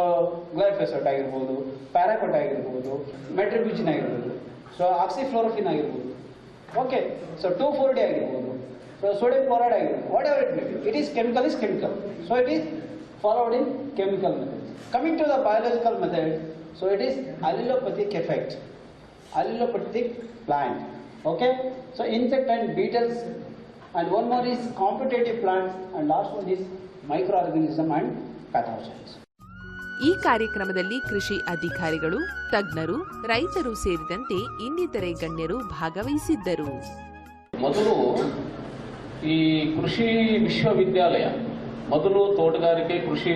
ಗ್ಲೈಫೆಸೋಟ್ ಆಗಿರ್ಬೋದು ಪ್ಯಾರಾಕೋಟ್ ಆಗಿರ್ಬೋದು ಮೆಟ್ರಿಬ್ಯೂಜಿನ್ ಆಗಿರ್ಬೋದು ಸೊ ಆಕ್ಸಿಫ್ಲೋರೋಫಿನ್ ಆಗಿರ್ಬೋದು okay so two four D ಆಗಿರ್ಬೋದು ಸೊ ಸೋಡಿಯಂ ಕ್ಲೋರೈಡ್ ಆಗಿರ್ಬೋದು whatever it may be it is chemical is chemical so it is followed in chemical methods. Coming to the biological method, so it is allelopathic effect, allelopathic plant. Okay, so insect and beetles, and one more is competitive plants, and last one is microorganism and pathogens. ಈ ಕಾರ್ಯಕ್ರಮದಲ್ಲಿ ಕೃಷಿ ಅಧಿಕಾರಿಗಳು, ತಜ್ಞರು, ರೈತರು ಸೇರಿದಂತೆ ಇನ್ನಿತರೆ ಗಣ್ಯರು ಭಾಗವಹಿಸಿದ್ದರು. ಮೊದಲು ಈ ಕೃಷಿ ವಿಶ್ವವಿದ್ಯಾಲಯ, ಮೊದಲು ತೋಟಗಾರಿಕೆ ಕೃಷಿ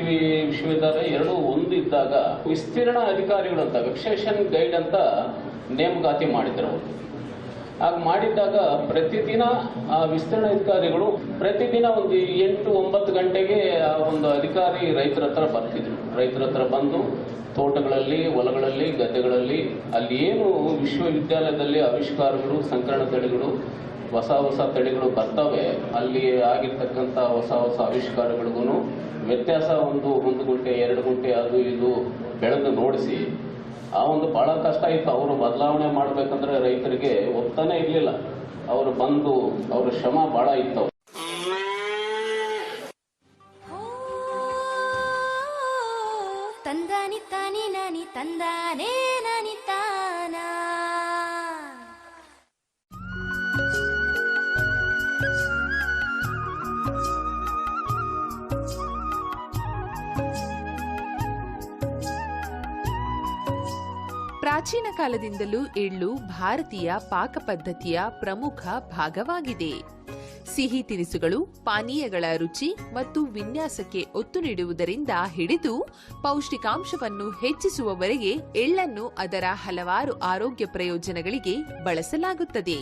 ವಿಶ್ವವಿದ್ಯಾಲಯ ಎರಡು ಒಂದು ಇದ್ದಾಗ ವಿಸ್ತೀರ್ಣ ಅಧಿಕಾರಿಗಳು ಅಂತ ವೆಕ್ಸೇಷನ್ ಗೈಡ್ ಅಂತ ನೇಮಕಾತಿ ಮಾಡಿದ್ರು ಆಗ ಮಾಡಿದ್ದಾಗ ಪ್ರತಿದಿನ ಆ ವಿಸ್ತೀರ್ಣ ಅಧಿಕಾರಿಗಳು ಪ್ರತಿದಿನ ಒಂದು ಎಂಟು ಒಂಬತ್ತು ಗಂಟೆಗೆ ಒಂದು ಅಧಿಕಾರಿ ರೈತರ ಹತ್ರ ಬರ್ತಿದ್ರು. ರೈತರ ಹತ್ರ ಬಂದು ತೋಟಗಳಲ್ಲಿ, ಹೊಲಗಳಲ್ಲಿ, ಗದ್ದೆಗಳಲ್ಲಿ ಅಲ್ಲಿ ಏನು ವಿಶ್ವವಿದ್ಯಾಲಯದಲ್ಲಿ ಆವಿಷ್ಕಾರಗಳು, ಸಂಕರಣ ತಳಿಗಳು, ಹೊಸ ಹೊಸ ತಳಿಗಳು ಬರ್ತವೆ, ಅಲ್ಲಿ ಆಗಿರ್ತಕ್ಕಂಥ ಹೊಸ ಹೊಸ ಆವಿಷ್ಕಾರಗಳಿಗೂ ವ್ಯತ್ಯಾಸ ಒಂದು ಒಂದು ಗುಂಟೆ, ಎರಡು ಗುಂಟೆ, ಅದು ಇದು ಬೆಳೆದು ನೋಡಿಸಿ, ಆ ಒಂದು ಬಹಳ ಕಷ್ಟ ಇತ್ತು. ಅವರು ಬದಲಾವಣೆ ಮಾಡಬೇಕಂದ್ರೆ ರೈತರಿಗೆ ಒಪ್ತಾನೆ ಇರಲಿಲ್ಲ. ಅವರು ಬಂದು ಅವರ ಶ್ರಮ ಬಹಳ ಇತ್ತು. ಪ್ರಾಚೀನ ಕಾಲದಿಂದಲೂ ಎಳ್ಳು ಭಾರತೀಯ ಪಾಕ ಪದ್ಧತಿಯ ಪ್ರಮುಖ ಭಾಗವಾಗಿದೆ. ಸಿಹಿ ತಿನಿಸುಗಳು, ಪಾನೀಯಗಳ ರುಚಿ ಮತ್ತು ವಿನ್ಯಾಸಕ್ಕೆ ಒತ್ತು ನೀಡುವುದರಿಂದ ಹಿಡಿದು ಪೌಷ್ಟಿಕಾಂಶವನ್ನು ಹೆಚ್ಚಿಸುವವರೆಗೆ ಎಳ್ಳನ್ನು ಅದರ ಹಲವಾರು ಆರೋಗ್ಯ ಪ್ರಯೋಜನಗಳಿಗೆ ಬಳಸಲಾಗುತ್ತದೆ.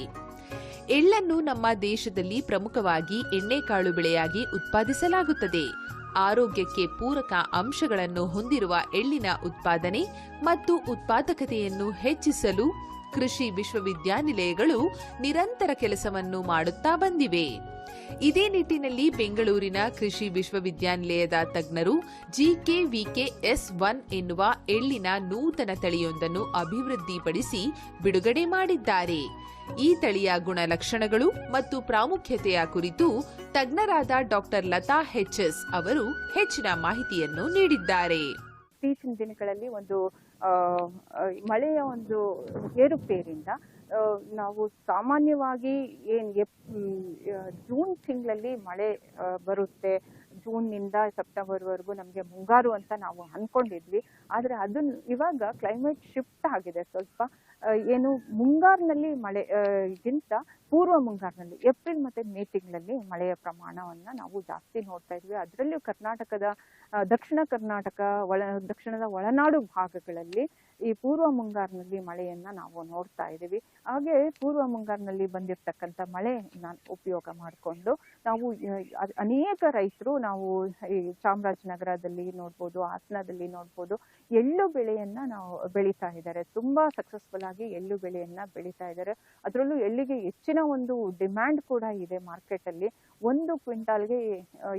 ಎಳ್ಳನ್ನು ನಮ್ಮ ದೇಶದಲ್ಲಿ ಪ್ರಮುಖವಾಗಿ ಎಣ್ಣೆಕಾಳು ಬೆಳೆಯಾಗಿ ಉತ್ಪಾದಿಸಲಾಗುತ್ತದೆ. ಆರೋಗ್ಯಕ್ಕೆ ಪೂರಕ ಅಂಶಗಳನ್ನು ಹೊಂದಿರುವ ಎಳ್ಳಿನ ಉತ್ಪಾದನೆ ಮತ್ತು ಉತ್ಪಾದಕತೆಯನ್ನು ಹೆಚ್ಚಿಸಲು ಕೃಷಿ ವಿಶ್ವವಿದ್ಯಾನಿಲಯಗಳು ನಿರಂತರ ಕೆಲಸವನ್ನು ಮಾಡುತ್ತಾ ಬಂದಿವೆ. ಇದೇ ನಿಟ್ಟಿನಲ್ಲಿ ಬೆಂಗಳೂರಿನ ಕೃಷಿ ವಿಶ್ವವಿದ್ಯಾನಿಲಯದ ತಜ್ಞರು ಜಿಕೆವಿಕೆ ಎಸ್ ಒನ್ ಎನ್ನುವ ಎಳ್ಳಿನ ನೂತನ ತಳಿಯೊಂದನ್ನು ಅಭಿವೃದ್ಧಿಪಡಿಸಿ ಬಿಡುಗಡೆ ಮಾಡಿದ್ದಾರೆ. ಈ ತಳಿಯ ಗುಣಲಕ್ಷಣಗಳು ಮತ್ತು ಪ್ರಾಮುಖ್ಯತೆಯ ಕುರಿತು ತಜ್ಞರಾದ ಡಾಕ್ಟರ್ ಲತಾ ಹೆಚ್ಎಸ್ ಅವರು ಹೆಚ್ಚಿನ ಮಾಹಿತಿಯನ್ನು ನೀಡಿದ್ದಾರೆ. ಇತ್ತೀಚಿನ ದಿನಗಳಲ್ಲಿ ಒಂದು ಮಳೆಯ ಒಂದು ಏರುಪೇರಿಂದ ನಾವು ಸಾಮಾನ್ಯವಾಗಿ ಏನ್ ಜೂನ್ ತಿಂಗಳಲ್ಲಿ ಮಳೆ ಬರುತ್ತೆ. ಜೂನ್ನಿಂದ ಸೆಪ್ಟೆಂಬರ್ವರೆಗೂ ನಮಗೆ ಮುಂಗಾರು ಅಂತ ನಾವು ಅನ್ಕೊಂಡಿದ್ವಿ. ಆದರೆ ಅದನ್ನ ಇವಾಗ ಕ್ಲೈಮೇಟ್ ಶಿಫ್ಟ್ ಆಗಿದೆ. ಸ್ವಲ್ಪ ಏನು ಮುಂಗಾರಿನಲ್ಲಿ ಮಳೆ ಗಿಂತ ಪೂರ್ವ ಮುಂಗಾರಿನಲ್ಲಿ ಏಪ್ರಿಲ್ ಮತ್ತೆ ಮೇ ತಿಂಗಳಲ್ಲಿ ಮಳೆಯ ಪ್ರಮಾಣವನ್ನು ನಾವು ಜಾಸ್ತಿ ನೋಡ್ತಾ ಇದ್ವಿ. ಅದರಲ್ಲೂ ಕರ್ನಾಟಕದ ದಕ್ಷಿಣ ಕರ್ನಾಟಕ, ಒಳ, ದಕ್ಷಿಣದ ಒಳನಾಡು ಭಾಗಗಳಲ್ಲಿ ಈ ಪೂರ್ವ ಮುಂಗಾರಿನಲ್ಲಿ ಮಳೆಯನ್ನ ನಾವು ನೋಡ್ತಾ ಇದ್ದೀವಿ. ಹಾಗೆ ಪೂರ್ವ ಮುಂಗಾರಿನಲ್ಲಿ ಬಂದಿರತಕ್ಕಂಥ ಮಳೆಯನ್ನ ಉಪಯೋಗ ಮಾಡಿಕೊಂಡು ನಾವು ಅನೇಕ ರೈತರು ನಾವು ಈ ಚಾಮರಾಜನಗರದಲ್ಲಿ ನೋಡ್ಬೋದು, ಹಾಸನದಲ್ಲಿ ನೋಡ್ಬೋದು, ಎಳ್ಳು ಬೆಳೆಯನ್ನು ನಾವು ಬೆಳೀತಾ ಇದ್ದಾರೆ. ತುಂಬಾ ಸಕ್ಸಸ್ಫುಲ್ ಆಗಿ ಎಳ್ಳು ಬೆಳೆಯನ್ನ ಬೆಳೀತಾ ಇದ್ದಾರೆ. ಅದರಲ್ಲೂ ಎಳ್ಳಿಗೆ ಹೆಚ್ಚಿನ ಒಂದು ಡಿಮ್ಯಾಂಡ್ ಕೂಡ ಇದೆ ಮಾರ್ಕೆಟ್ ಅಲ್ಲಿ. ಒಂದು ಕ್ವಿಂಟಾಲ್ಗೆ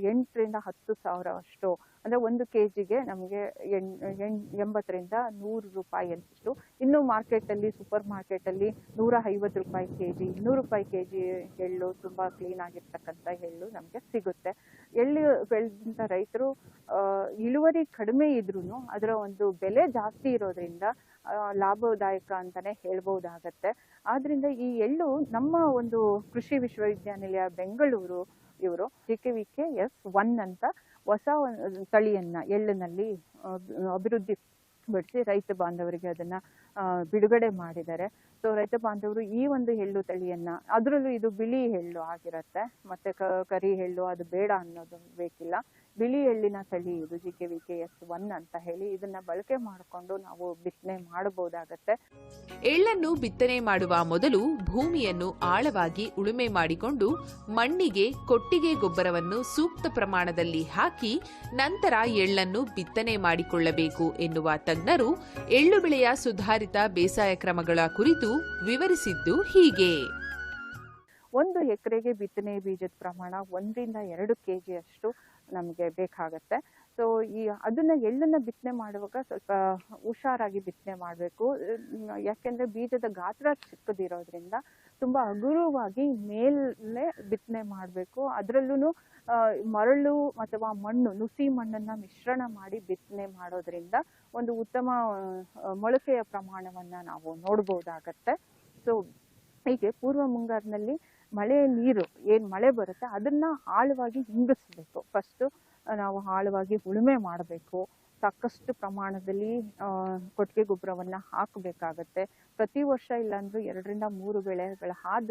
ಎಂಟರಿಂದ ಹತ್ತು ಸಾವಿರ ಅಷ್ಟು. ಅಂದ್ರೆ ಒಂದು ಕೆಜಿಗೆ ನಮಗೆ ಎಣ್, ಎಣ್- ಎಂಬತ್ತರಿಂದ ನೂರು ರೂಪಾಯಿ ಅಷ್ಟು ಇನ್ನು ಮಾರ್ಕೆಟ್ ಅಲ್ಲಿ ಸೂಪರ್ ಮಾರ್ಕೆಟ್ ಅಲ್ಲಿ ನೂರ ಐವತ್ತು ರೂಪಾಯಿ ಕೆ ಜಿ ಇನ್ನೂರು ರೂಪಾಯಿ ಕೆ ಜಿ ಎಳ್ಳು ತುಂಬಾ ಕ್ಲೀನ್ ಆಗಿರ್ತಕ್ಕಂಥ ಎಳ್ಳು ನಮಗೆ ಸಿಗುತ್ತೆ. ಎಳ್ಳು ಬೆಳೆದಂತ ರೈತರು ಇಳುವರಿ ಕಡಿಮೆ ಇದ್ರೂ ಅದರ ಒಂದು ಬೆಲೆ ಜಾಸ್ತಿ ಇರೋದ್ರಿಂದ ಲಾಭದಾಯಕ ಅಂತಾನೆ ಹೇಳ್ಬೋದಾಗತ್ತೆ. ಆದ್ದರಿಂದ ಈ ಎಳ್ಳು ನಮ್ಮ ಒಂದು ಕೃಷಿ ವಿಶ್ವವಿದ್ಯಾನಿಲಯ ಬೆಂಗಳೂರು ಇವರು G K V K S one ಅಂತ ಹೊಸ ತಳಿಯನ್ನ ಎಳ್ಳಿನಲ್ಲಿ ಅಭಿವೃದ್ಧಿ ಪಡಿಸಿ ರೈತ ಬಾಂಧವರಿಗೆ ಅದನ್ನ ಬಿಡುಗಡೆ ಮಾಡಿದ್ದಾರೆ. ಸೊ ರೈತ ಬಾಂಧವರು ಈ ಒಂದು ಎಳ್ಳು ತಳಿಯನ್ನ, ಅದರಲ್ಲೂ ಇದು ಬಿಳಿ ಎಳ್ಳು ಆಗಿರುತ್ತೆ, ಮತ್ತೆ ಕರಿ ಎಳ್ಳು ಅದು ಬೇಡ ಅನ್ನೋದು ಬೇಕಿಲ್ಲ. ಬಿಳಿ ಎಳ್ಳಿನ ತಳಿ ಇದು G K V K S one ಅಂತ ಹೇಳಿ ಇದನ್ನ ಬಳಕೆ ಮಾಡಿಕೊಂಡು ನಾವು ಬಿತ್ತನೆ ಮಾಡಬಹುದಾಗತ್ತೆ. ಎಳ್ಳನ್ನು ಬಿತ್ತನೆ ಮಾಡುವ ಮೊದಲು ಭೂಮಿಯನ್ನು ಆಳವಾಗಿ ಉಳುಮೆ ಮಾಡಿಕೊಂಡು ಮಣ್ಣಿಗೆ ಕೊಟ್ಟಿಗೆ ಗೊಬ್ಬರವನ್ನು ಸೂಕ್ತ ಪ್ರಮಾಣದಲ್ಲಿ ಹಾಕಿ ನಂತರ ಎಳ್ಳನ್ನು ಬಿತ್ತನೆ ಮಾಡಿಕೊಳ್ಳಬೇಕು ಎನ್ನುವ ತಜ್ಞರು ಎಳ್ಳು ಬೆಳೆಯ ಸುಧಾರಿತ ಬೇಸಾಯ ಕ್ರಮಗಳ ಕುರಿತು ವಿವರಿಸಿದ್ದು ಹೀಗೆ. ಒಂದು ಎಕರೆಗೆ ಬಿತ್ತನೆ ಬೀಜದ ಪ್ರಮಾಣ ಒಂದರಿಂದ ಎರಡು ಕೆ ಅಷ್ಟು ನಮಗೆ ಬೇಕಾಗತ್ತೆ. ಸೊ ಈ ಅದನ್ನ ಎಳ್ಳನ್ನ ಬಿತ್ತನೆ ಮಾಡುವಾಗ ಸ್ವಲ್ಪ ಹುಷಾರಾಗಿ ಬಿತ್ತನೆ ಮಾಡಬೇಕು. ಯಾಕೆಂದ್ರೆ ಬೀಜದ ಗಾತ್ರ ಚಿಕ್ಕದಿರೋದ್ರಿಂದ ತುಂಬಾ ಹಗುರವಾಗಿ ಮೇಲೆ ಬಿತ್ತನೆ ಮಾಡಬೇಕು. ಅದರಲ್ಲೂ ಮರಳು ಅಥವಾ ಮಣ್ಣು, ನುಸಿ ಮಣ್ಣನ್ನ ಮಿಶ್ರಣ ಮಾಡಿ ಬಿತ್ತನೆ ಮಾಡೋದ್ರಿಂದ ಒಂದು ಉತ್ತಮ ಮೊಳಕೆಯ ಪ್ರಮಾಣವನ್ನ ನಾವು ನೋಡ್ಬೋದಾಗತ್ತೆ. ಸೊ ಹೀಗೆ ಪೂರ್ವ ಮುಂಗಾರಿನಲ್ಲಿ ಮಳೆ ನೀರು, ಏನು ಮಳೆ ಬರುತ್ತೆ ಅದನ್ನ ಆಳವಾಗಿ ಹಿಂಗಿಸ್ಬೇಕು ಫಸ್ಟು ನಾವು ಆಳವಾಗಿ ಉಳುಮೆ ಮಾಡಬೇಕು. ಸಾಕಷ್ಟು ಪ್ರಮಾಣದಲ್ಲಿ ಕೊಟ್ಟಿಗೆ ಗೊಬ್ಬರವನ್ನು ಹಾಕಬೇಕಾಗತ್ತೆ. ಪ್ರತಿ ವರ್ಷ ಇಲ್ಲಾಂದ್ರೂ ಎರಡರಿಂದ ಮೂರು ಬೆಳೆಗಳ ಆದ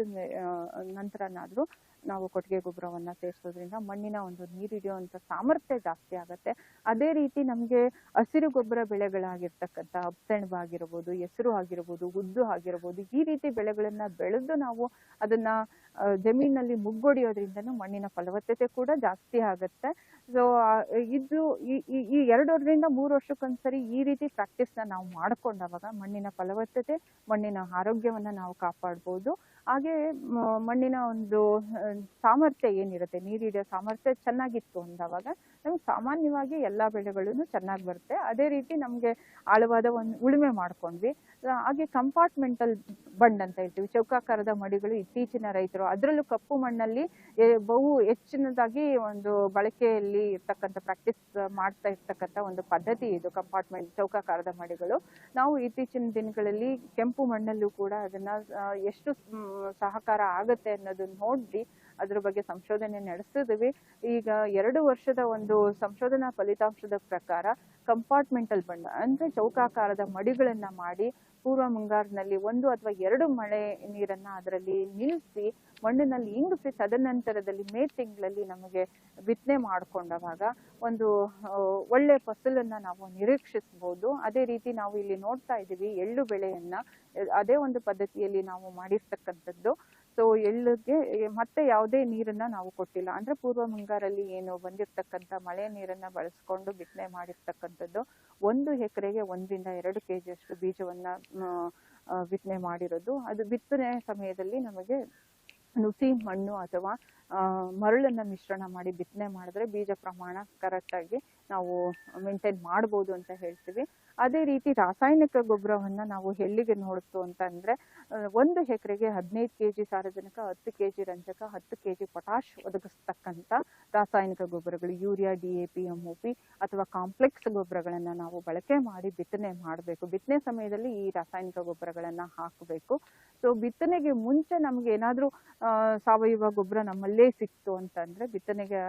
ನಂತರನಾದರೂ ನಾವು ಕೊಟ್ಟಿಗೆ ಗೊಬ್ಬರವನ್ನ ಸೇರಿಸೋದ್ರಿಂದ ಮಣ್ಣಿನ ಒಂದು ನೀರಿಡಿಯುವಂತ ಸಾಮರ್ಥ್ಯ ಜಾಸ್ತಿ ಆಗತ್ತೆ. ಅದೇ ರೀತಿ ನಮ್ಗೆ ಹಸಿರು ಗೊಬ್ಬರ ಬೆಳೆಗಳಾಗಿರ್ತಕ್ಕಂಥ ಅಬ್ಸೆಣಬು ಆಗಿರ್ಬೋದು ಹೆಸರು ಆಗಿರ್ಬೋದು ಉದ್ದು ಆಗಿರ್ಬೋದು ಈ ರೀತಿ ಬೆಳೆಗಳನ್ನ ಬೆಳೆದು ನಾವು ಅದನ್ನ ಜಮೀನಲ್ಲಿ ಮುಗ್ಗೊಡಿಯೋದ್ರಿಂದನೂ ಮಣ್ಣಿನ ಫಲವತ್ತತೆ ಕೂಡ ಜಾಸ್ತಿ ಆಗತ್ತೆ. ಸೊ ಇದು ಈ- ಈ- ಈ ಎರಡು ವರ್ಷದಿಂದ ಮೂರು ವರ್ಷಕ್ಕೊಂದ್ಸರಿ ಈ ರೀತಿ ಪ್ರಾಕ್ಟೀಸ್ನ ನಾವು ಮಾಡ್ಕೊಂಡಾಗ ಮಣ್ಣಿನ ಫಲವತ್ತತೆ ಮಣ್ಣಿನ ಆರೋಗ್ಯವನ್ನ ನಾವು ಕಾಪಾಡ್ಬೋದು. ಹಾಗೆ ಮಣ್ಣಿನ ಒಂದು ಸಾಮರ್ಥ್ಯ ಏನಿರುತ್ತೆ? ನೀರಿಡೋ ಸಾಮರ್ಥ್ಯ ಚೆನ್ನಾಗಿತ್ತು ಅಂದವಾಗ, ನಮ್ಗೆ ಸಾಮಾನ್ಯವಾಗಿ ಎಲ್ಲಾ ಬೆಳೆಗಳೂ ಚೆನ್ನಾಗಿ ಬರುತ್ತೆ. ಅದೇ ರೀತಿ ನಮಗೆ ಆಳವಾದ ಒಂದು ಉಳುಮೆ ಮಾಡ್ಕೊಂಡ್ವಿ. ಹಾಗೆ ಕಂಪಾರ್ಟ್ಮೆಂಟಲ್ ಬಂಡ್ ಅಂತ ಹೇಳ್ತೀವಿ. ಚೌಕಾಕಾರದ ಮಡಿಗಳು ಇತ್ತೀಚಿನ ರೈತರು, ಅದರಲ್ಲೂ ಕಪ್ಪು ಮಣ್ಣಲ್ಲಿ ಬಹು ಹೆಚ್ಚಿನದಾಗಿ ಒಂದು ಬಳಕೆಯಲ್ಲಿ ಇರ್ತಕ್ಕಂಥ ಪ್ರಾಕ್ಟೀಸ್ ಮಾಡ್ತಾ ಇರ್ತಕ್ಕಂಥ ಒಂದು ಪದ್ಧತಿ ಇದು, ಕಂಪಾರ್ಟ್ಮೆಂಟ್, ಚೌಕಾಕಾರದ ಮಡಿಗಳು. ನಾವು ಇತ್ತೀಚಿನ ದಿನಗಳಲ್ಲಿ ಕೆಂಪು ಮಣ್ಣಲ್ಲೂ ಕೂಡ ಅದನ್ನ ಎಷ್ಟು ಸಹಕಾರ ಆಗತ್ತೆ ಅನ್ನೋದನ್ನ ನೋಡಿ ಅದ್ರ ಬಗ್ಗೆ ಸಂಶೋಧನೆ ನಡೆಸಿದ್ವಿ. ಈಗ ಎರಡು ವರ್ಷದ ಒಂದು ಸಂಶೋಧನಾ ಫಲಿತಾಂಶದ ಪ್ರಕಾರ ಕಂಪಾರ್ಟ್ಮೆಂಟಲ್ ಬಣ್ಣ, ಅಂದ್ರೆ ಚೌಕಾಕಾರದ ಮಡಿಗಳನ್ನ ಮಾಡಿ ಪೂರ್ವ ಮುಂಗಾರಿನಲ್ಲಿ ಒಂದು ಅಥವಾ ಎರಡು ಮಳೆ ನೀರನ್ನ ಅದರಲ್ಲಿ ನಿಲ್ಲಿಸಿ ಮಣ್ಣಿನಲ್ಲಿ ಇಂಗಿಸಿ ತದನಂತರದಲ್ಲಿ ಮೇ ತಿಂಗಳಲ್ಲಿ ನಮಗೆ ಬಿತ್ತನೆ ಮಾಡ್ಕೊಂಡವಾಗ ಒಂದು ಒಳ್ಳೆ ಫಸಲನ್ನ ನಾವು ನಿರೀಕ್ಷಿಸಬಹುದು. ಅದೇ ರೀತಿ ನಾವು ಇಲ್ಲಿ ನೋಡ್ತಾ ಇದ್ದೀವಿ ಎಳ್ಳು ಬೆಳೆಯನ್ನ. ಅದೇ ಒಂದು ಪದ್ಧತಿಯಲ್ಲಿ ನಾವು ಮಾಡಿರ್ತಕ್ಕಂಥದ್ದು. ಸೊ ಎಳ್ಳಿಗೆ ಮತ್ತೆ ಯಾವುದೇ ನೀರನ್ನ ನಾವು ಕೊಟ್ಟಿಲ್ಲ. ಅಂದ್ರೆ ಪೂರ್ವ ಮುಂಗಾರಲ್ಲಿ ಏನು ಬಂದಿರತಕ್ಕಂಥ ಮಳೆ ನೀರನ್ನ ಬಳಸ್ಕೊಂಡು ಬಿತ್ತನೆ ಮಾಡಿರ್ತಕ್ಕಂಥದ್ದು ಒಂದು ಎಕರೆಗೆ ಒಂದರಿಂದ ಎರಡು ಕೆ ಜಿಯಷ್ಟು ಬೀಜವನ್ನ ಬಿತ್ತನೆ ಮಾಡಿರೋದು. ಅದು ಬಿತ್ತನೆ ಸಮಯದಲ್ಲಿ ನಮಗೆ ನುಸಿ ಮಣ್ಣು ಅಥವಾ ಮರಳನ್ನ ಮಿಶ್ರಣ ಮಾಡಿ ಬಿತ್ತನೆ ಮಾಡಿದ್ರೆ ಬೀಜ ಪ್ರಮಾಣ ಕರೆಕ್ಟಾಗಿ ನಾವು ಮೇಂಟೈನ್ ಮಾಡ್ಬೋದು ಅಂತ ಹೇಳ್ತೀವಿ. ಅದೇ ರೀತಿ ರಾಸಾಯನಿಕ ಗೊಬ್ಬರವನ್ನು ನಾವು ಎಲ್ಲಿಗೆ ನೋಡ್ತು ಅಂತಂದರೆ ಒಂದು ಎಕರೆಗೆ ಹದಿನೈದು ಕೆ ಜಿ ಸಾರಜನಕ, ಹತ್ತು ಕೆ ಜಿ ರಂಜಕ, ಹತ್ತು ಕೆ ಜಿ ಪೊಟಾಶ್ ಒದಗಿಸ್ತಕ್ಕಂಥ ರಾಸಾಯನಿಕ ಗೊಬ್ಬರಗಳು, urea, D A P, M O P ಅಥವಾ ಕಾಂಪ್ಲೆಕ್ಸ್ ಗೊಬ್ಬರಗಳನ್ನು ನಾವು ಬಳಕೆ ಮಾಡಿ ಬಿತ್ತನೆ ಮಾಡಬೇಕು. ಬಿತ್ತನೆ ಸಮಯದಲ್ಲಿ ಈ ರಾಸಾಯನಿಕ ಗೊಬ್ಬರಗಳನ್ನು ಹಾಕಬೇಕು. ಸೊ ಬಿತ್ತನೆಗೆ ಮುಂಚೆ ನಮ್ಗೆ ಏನಾದರೂ ಸಾವಯವ ಗೊಬ್ಬರ ನಮ್ಮಲ್ಲೇ ಸಿಕ್ತು ಅಂತಂದರೆ ಬಿತ್ತನೆಗೆ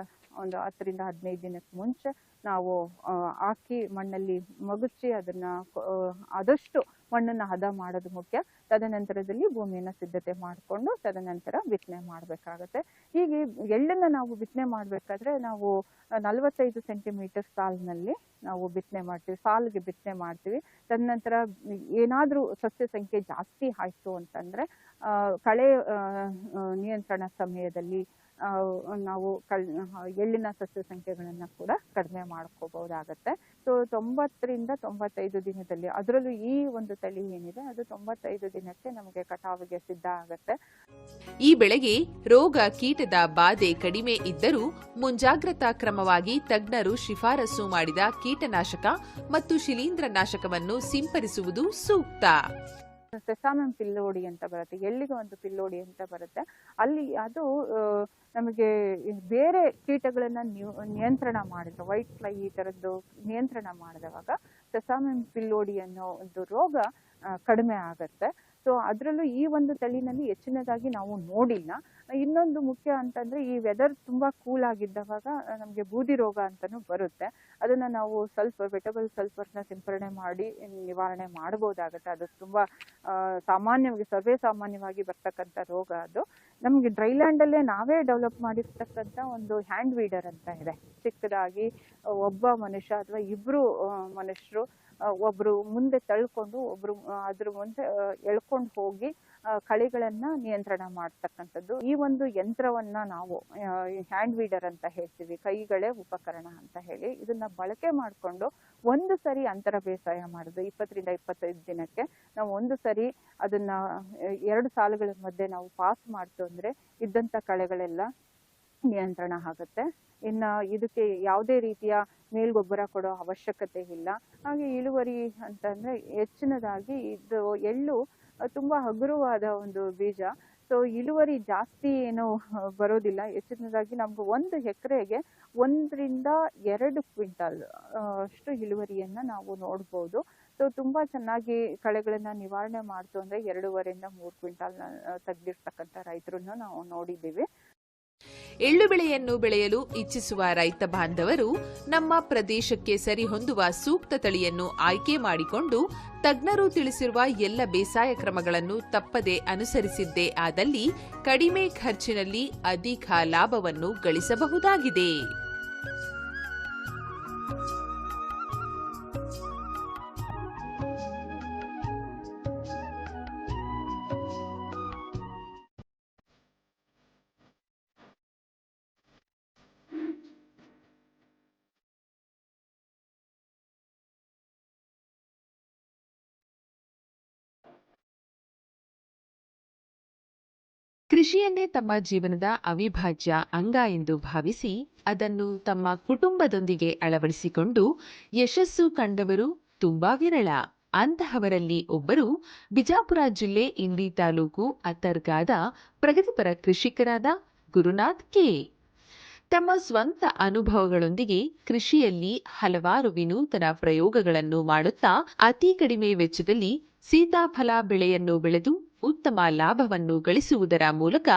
ಒಂದು ಹತ್ತರಿಂದ ಹದಿನೈದು ದಿನಕ್ಕೆ ಮುಂಚೆ ನಾವು ಹಾಕಿ ಮಣ್ಣಲ್ಲಿ ಮಗುಚಿ ಅದನ್ನ ಆದಷ್ಟು ಮಣ್ಣನ್ನ ಹದ ಮಾಡೋದು ಮುಖ್ಯ. ತದನಂತರದಲ್ಲಿ ಭೂಮಿಯನ್ನು ಸಿದ್ಧತೆ ಮಾಡಿಕೊಂಡು ತದನಂತರ ಬಿತ್ತನೆ ಮಾಡಬೇಕಾಗತ್ತೆ. ಹೀಗೆ ಎಳ್ಳನ್ನ ನಾವು ಬಿತ್ತನೆ ಮಾಡಬೇಕಾದ್ರೆ ನಾವು ನಲವತ್ತೈದು ಸೆಂಟಿಮೀಟರ್ ಸಾಲಿನಲ್ಲಿ ನಾವು ಬಿತ್ತನೆ ಮಾಡ್ತೀವಿ, ಸಾಲಿಗೆ ಬಿತ್ತನೆ ಮಾಡ್ತೀವಿ. ತದನಂತರ ಏನಾದರೂ ಸಸ್ಯ ಸಂಖ್ಯೆ ಜಾಸ್ತಿ ಆಯ್ತು ಅಂತಂದ್ರೆ ಕಳೆ ನಿಯಂತ್ರಣ ಸಮಯದಲ್ಲಿ ನಾವು ಕಲ್ ಎಳ್ಳಿನ ಸಸ್ಯ ಸಂಖ್ಯೆಗಳನ್ನ ಕೂಡ ಕಡಿಮೆ ಮಾಡ್ಕೋಬಹುದಾಗತ್ತೆ. ಸೊ ತೊಂಬತ್ತರಿಂದ ತೊಂಬತ್ತೈದು ದಿನದಲ್ಲಿ ಅದರಲ್ಲೂ ಈ ಒಂದು ತಳಿ ಏನಿದೆ, ಅದು ತೊಂಬತ್ತೈದು ದಿನಕ್ಕೆ ನಮಗೆ ಕಟಾವಿಗೆ ಸಿದ್ಧ ಆಗತ್ತೆ. ಈ ಬೆಳೆಗೆ ರೋಗ, ಕೀಟದ ಬಾಧೆ ಕಡಿಮೆ ಇದ್ದರೂ ಮುಂಜಾಗ್ರತಾ ಕ್ರಮವಾಗಿ ತಜ್ಞರು ಶಿಫಾರಸು ಮಾಡಿದ ಕೀಟನಾಶಕ ಮತ್ತು ಶಿಲೀಂಧ್ರನಾಶಕವನ್ನು ಸಿಂಪಡಿಸುವುದು ಸೂಕ್ತ. ಸೆಸಾಮಮ್ ಪಿಲ್ಲೋಡಿ ಅಂತ ಬರುತ್ತೆ. ಎಲ್ಲಿಗೆ ಒಂದು ಪಿಲ್ಲೋಡಿ ಅಂತ ಬರುತ್ತೆ. ಅಲ್ಲಿ ಅದು ನಮಗೆ ಬೇರೆ ಕೀಟಗಳನ್ನ ನಿಯಂತ್ರಣ ಮಾಡಿದ್ರು. ವೈಟ್ ಫ್ಲೈ ಈ ತರದ್ದು ನಿಯಂತ್ರಣ ಮಾಡಿದವಾಗ ಸೆಸಾಮಮ್ ಪಿಲ್ಲೋಡಿ ಅನ್ನೋ ಒಂದು ರೋಗ ಕಡಿಮೆ ಆಗತ್ತೆ. ಸೊ ಅದರಲ್ಲೂ ಈ ಒಂದು ತಳಿನಲ್ಲಿ ಹೆಚ್ಚಿನದಾಗಿ ನಾವು ನೋಡಿಲ್ಲ. ಇನ್ನೊಂದು ಮುಖ್ಯ ಅಂತಂದ್ರೆ ಈ ವೆದರ್ ತುಂಬಾ ಕೂಲ್ ಆಗಿದ್ದವಾಗ ನಮಗೆ ಬೂದಿ ರೋಗ ಅಂತಲೂ ಬರುತ್ತೆ. ಅದನ್ನ ನಾವು ಸಲ್ಫರ್ ವೆಟಬಲ್ ಸಲ್ಫರ್ನ ಸಿಂಪರಣೆ ಮಾಡಿ ನಿವಾರಣೆ ಮಾಡಬಹುದಾಗತ್ತೆ ಅದು ತುಂಬಾ ಸಾಮಾನ್ಯವಾಗಿ, ಸರ್ವೇ ಸಾಮಾನ್ಯವಾಗಿ ಬರ್ತಕ್ಕಂಥ ರೋಗ ಅದು. ನಮಗೆ ಡ್ರೈಲ್ಯಾಂಡ್ ಅಲ್ಲೇ ನಾವೇ ಡೆವಲಪ್ ಮಾಡಿರ್ತಕ್ಕಂಥ ಒಂದು ಹ್ಯಾಂಡ್ ವೀಡರ್ ಅಂತ ಇದೆ. ಚಿಕ್ಕದಾಗಿ ಒಬ್ಬ ಮನುಷ್ಯ ಅಥವಾ ಇಬ್ಬರು ಮನುಷ್ಯರು ಆ, ಒಬ್ರು ಮುಂದೆ ತಳ್ಕೊಂಡು ಒಬ್ರು ಆ, ಅದ್ರ ಮುಂದೆ ಎಳ್ಕೊಂಡು ಹೋಗಿ ಕಳೆಗಳನ್ನು ನಿಯಂತ್ರಣ ಮಾಡ್ತಕ್ಕಂಥದ್ದು. ಈ ಒಂದು ಯಂತ್ರವನ್ನ ನಾವು ಹ್ಯಾಂಡ್ ವೀಡರ್ ಅಂತ ಹೇಳ್ತೀವಿ ಕೈಗಳೇ ಉಪಕರಣ ಅಂತ ಹೇಳಿ. ಇದನ್ನ ಬಳಕೆ ಮಾಡಿಕೊಂಡು ಒಂದು ಸರಿ ಅಂತರ ಬೇಸಾಯ ಮಾಡುದು. ಇಪ್ಪತ್ತರಿಂದ ಇಪ್ಪತ್ತೈದು ದಿನಕ್ಕೆ ನಾವು ಒಂದು ಸರಿ ಅದನ್ನ ಎರಡು ಸಾಲುಗಳ ಮಧ್ಯೆ ನಾವು ಪಾಸ್ ಮಾಡ್ತು ಅಂದ್ರೆ ಇದ್ದಂತ ಕಳೆಗಳೆಲ್ಲ ನಿಯಂತ್ರಣ ಆಗುತ್ತೆ. ಇನ್ನ ಇದಕ್ಕೆ ಯಾವುದೇ ರೀತಿಯ ಮೇಲ್ಗೊಬ್ಬರ ಕೊಡೋ ಅವಶ್ಯಕತೆ ಇಲ್ಲ. ಹಾಗೆ ಇಳುವರಿ ಅಂತಂದರೆ ಹೆಚ್ಚಿನದಾಗಿ ಇದು ಎಳ್ಳು ತುಂಬ ಹಗುರವಾದ ಒಂದು ಬೀಜ. ಸೊ ಇಳುವರಿ ಜಾಸ್ತಿ ಏನು ಬರೋದಿಲ್ಲ. ಹೆಚ್ಚಿನದಾಗಿ ನಮ್ಗೆ ಒಂದು ಎಕರೆಗೆ ಒಂದರಿಂದ ಎರಡು ಕ್ವಿಂಟಲ್ ಅಷ್ಟು ಇಳುವರಿಯನ್ನ ನಾವು ನೋಡ್ಬೋದು. ಸೊ ತುಂಬಾ ಚೆನ್ನಾಗಿ ಕಳೆಗಳನ್ನು ನಿವಾರಣೆ ಮಾಡ್ತು ಅಂದ್ರೆ ಎರಡೂವರೆಯಿಂದ ಮೂರು ಕ್ವಿಂಟಲ್ ತೆಗ್ದಿರ್ತಕ್ಕಂಥ ರೈತರನ್ನು ನಾವು ನೋಡಿದ್ದೀವಿ. ಎಳ್ಳು ಬೆಳೆಯನ್ನು ಬೆಳೆಯಲು ಇಚ್ಛಿಸುವ ರೈತ ಬಾಂಧವರು ನಮ್ಮ ಪ್ರದೇಶಕ್ಕೆ ಸರಿಹೊಂದುವ ಸೂಕ್ತ ತಳಿಯನ್ನು ಆಯ್ಕೆ ಮಾಡಿಕೊಂಡು ತಜ್ಞರು ತಿಳಿಸಿರುವ ಎಲ್ಲ ಬೇಸಾಯ ಕ್ರಮಗಳನ್ನು ತಪ್ಪದೆ ಅನುಸರಿಸಿದ್ದೇ ಆದಲ್ಲಿ ಕಡಿಮೆ ಖರ್ಚಿನಲ್ಲಿ ಅಧಿಕ ಲಾಭವನ್ನು ಗಳಿಸಬಹುದಾಗಿದೆ. ಕೃಷಿಯನ್ನೇ ತಮ್ಮ ಜೀವನದ ಅವಿಭಾಜ್ಯ ಅಂಗ ಎಂದು ಭಾವಿಸಿ ಅದನ್ನು ತಮ್ಮ ಕುಟುಂಬದೊಂದಿಗೆ ಅಳವಡಿಸಿಕೊಂಡು ಯಶಸ್ಸು ಕಂಡವರು ತುಂಬಾ ವಿರಳ. ಅಂತಹವರಲ್ಲಿ ಒಬ್ಬರು ಬಿಜಾಪುರ ಜಿಲ್ಲೆ ಇಂಡಿ ತಾಲೂಕು ಅತ್ತರ್ಗಾದ ಪ್ರಗತಿಪರ ಕೃಷಿಕರಾದ ಗುರುನಾಥ್ ಕೆ. ತಮ್ಮ ಸ್ವಂತ ಅನುಭವಗಳೊಂದಿಗೆ ಕೃಷಿಯಲ್ಲಿ ಹಲವಾರು ವಿನೂತನ ಪ್ರಯೋಗಗಳನ್ನು ಮಾಡುತ್ತಾ ಅತಿ ಕಡಿಮೆ ವೆಚ್ಚದಲ್ಲಿ ಸೀತಾಫಲ ಬೆಳೆಯನ್ನು ಬೆಳೆದು ಉತ್ತಮ ಲಾಭವನ್ನು ಗಳಿಸುವುದರ ಮೂಲಕ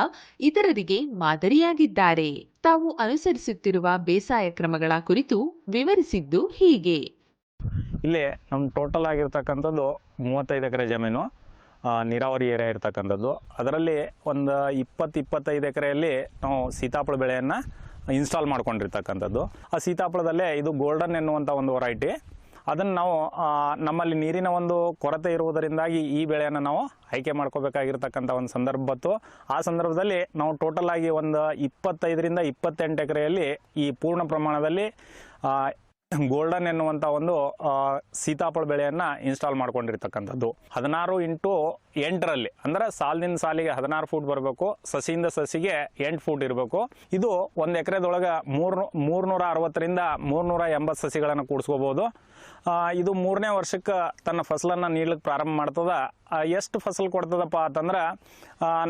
ಇತರರಿಗೆ ಮಾದರಿಯಾಗಿದ್ದಾರೆ. ತಾವು ಅನುಸರಿಸುತ್ತಿರುವ ಬೇಸಾಯ ಕ್ರಮಗಳ ಕುರಿತು ವಿವರಿಸಿದ್ದು ಹೀಗೆ. ಇಲ್ಲಿ ನಮ್ಮ ಟೋಟಲ್ ಆಗಿರ್ತಕ್ಕಂಥದ್ದು ಮೂವತ್ತೈದು ಎಕರೆ ಜಮೀನು ನೀರಾವರಿ ಏರಿಯಾ ಇರ್ತಕ್ಕಂಥದ್ದು. ಅದರಲ್ಲಿ ಒಂದು ಇಪ್ಪತ್ತು ಇಪ್ಪತ್ತೈದು ಎಕರೆಯಲ್ಲಿ ನಾವು ಸೀತಾಫಲ ಬೆಳೆಯನ್ನು ಇನ್ಸ್ಟಾಲ್ ಮಾಡ್ಕೊಂಡಿರ್ತಕ್ಕಂಥದ್ದು. ಆ ಸೀತಾಫಲದಲ್ಲೇ ಇದು ಗೋಲ್ಡನ್ ಎನ್ನುವಂಥ ಒಂದು ವೆರೈಟಿ ಅದನ್ನು ನಾವು ನಮ್ಮಲ್ಲಿ ನೀರಿನ ಒಂದು ಕೊರತೆ ಇರುವುದರಿಂದಾಗಿ ಈ ಬೆಳೆಯನ್ನು ನಾವು ಆಯ್ಕೆ ಮಾಡ್ಕೋಬೇಕಾಗಿರ್ತಕ್ಕಂಥ ಒಂದು ಸಂದರ್ಭ ಬಂತು ಆ ಸಂದರ್ಭದಲ್ಲಿ ನಾವು ಟೋಟಲ್ ಆಗಿ ಒಂದು ಇಪ್ಪತ್ತೈದರಿಂದ ಇಪ್ಪತ್ತೆಂಟು ಎಕರೆಯಲ್ಲಿ ಈ ಪೂರ್ಣ ಪ್ರಮಾಣದಲ್ಲಿ ಗೋಲ್ಡನ್ ಎನ್ನುವಂಥ ಒಂದು ಸೀತಾಫಲ ಬೆಳೆಯನ್ನು ಇನ್ಸ್ಟಾಲ್ ಮಾಡ್ಕೊಂಡಿರ್ತಕ್ಕಂಥದ್ದು. ಹದಿನಾರು ಇಂಟು ಎಂಟರಲ್ಲಿ, ಅಂದ್ರೆ ಸಾಲಿನಿಂದ ಸಾಲಿಗೆ ಹದಿನಾರು ಫೂಟ್ ಬರಬೇಕು, ಸಸಿಯಿಂದ ಸಸಿಗೆ ಎಂಟು ಫೂಟ್ ಇರಬೇಕು. ಇದು ಒಂದು ಎಕರೆದೊಳಗೆ ಮೂರು ಮೂರ್ನೂರ ಅರವತ್ತರಿಂದ ಮೂರ್ನೂರ ಎಂಬತ್ತು ಸಸಿಗಳನ್ನು ಕೂಡಿಸ್ಕೋಬೋದು. ಇದು ಮೂರನೇ ವರ್ಷಕ್ಕೆ ತನ್ನ ಫಸಲನ್ನು ನೀಡ್ಲಿಕ್ಕೆ ಪ್ರಾರಂಭ ಮಾಡ್ತದ. ಎಷ್ಟು ಫಸಲು ಕೊಡ್ತದಪ್ಪ ಅಂತಂದ್ರೆ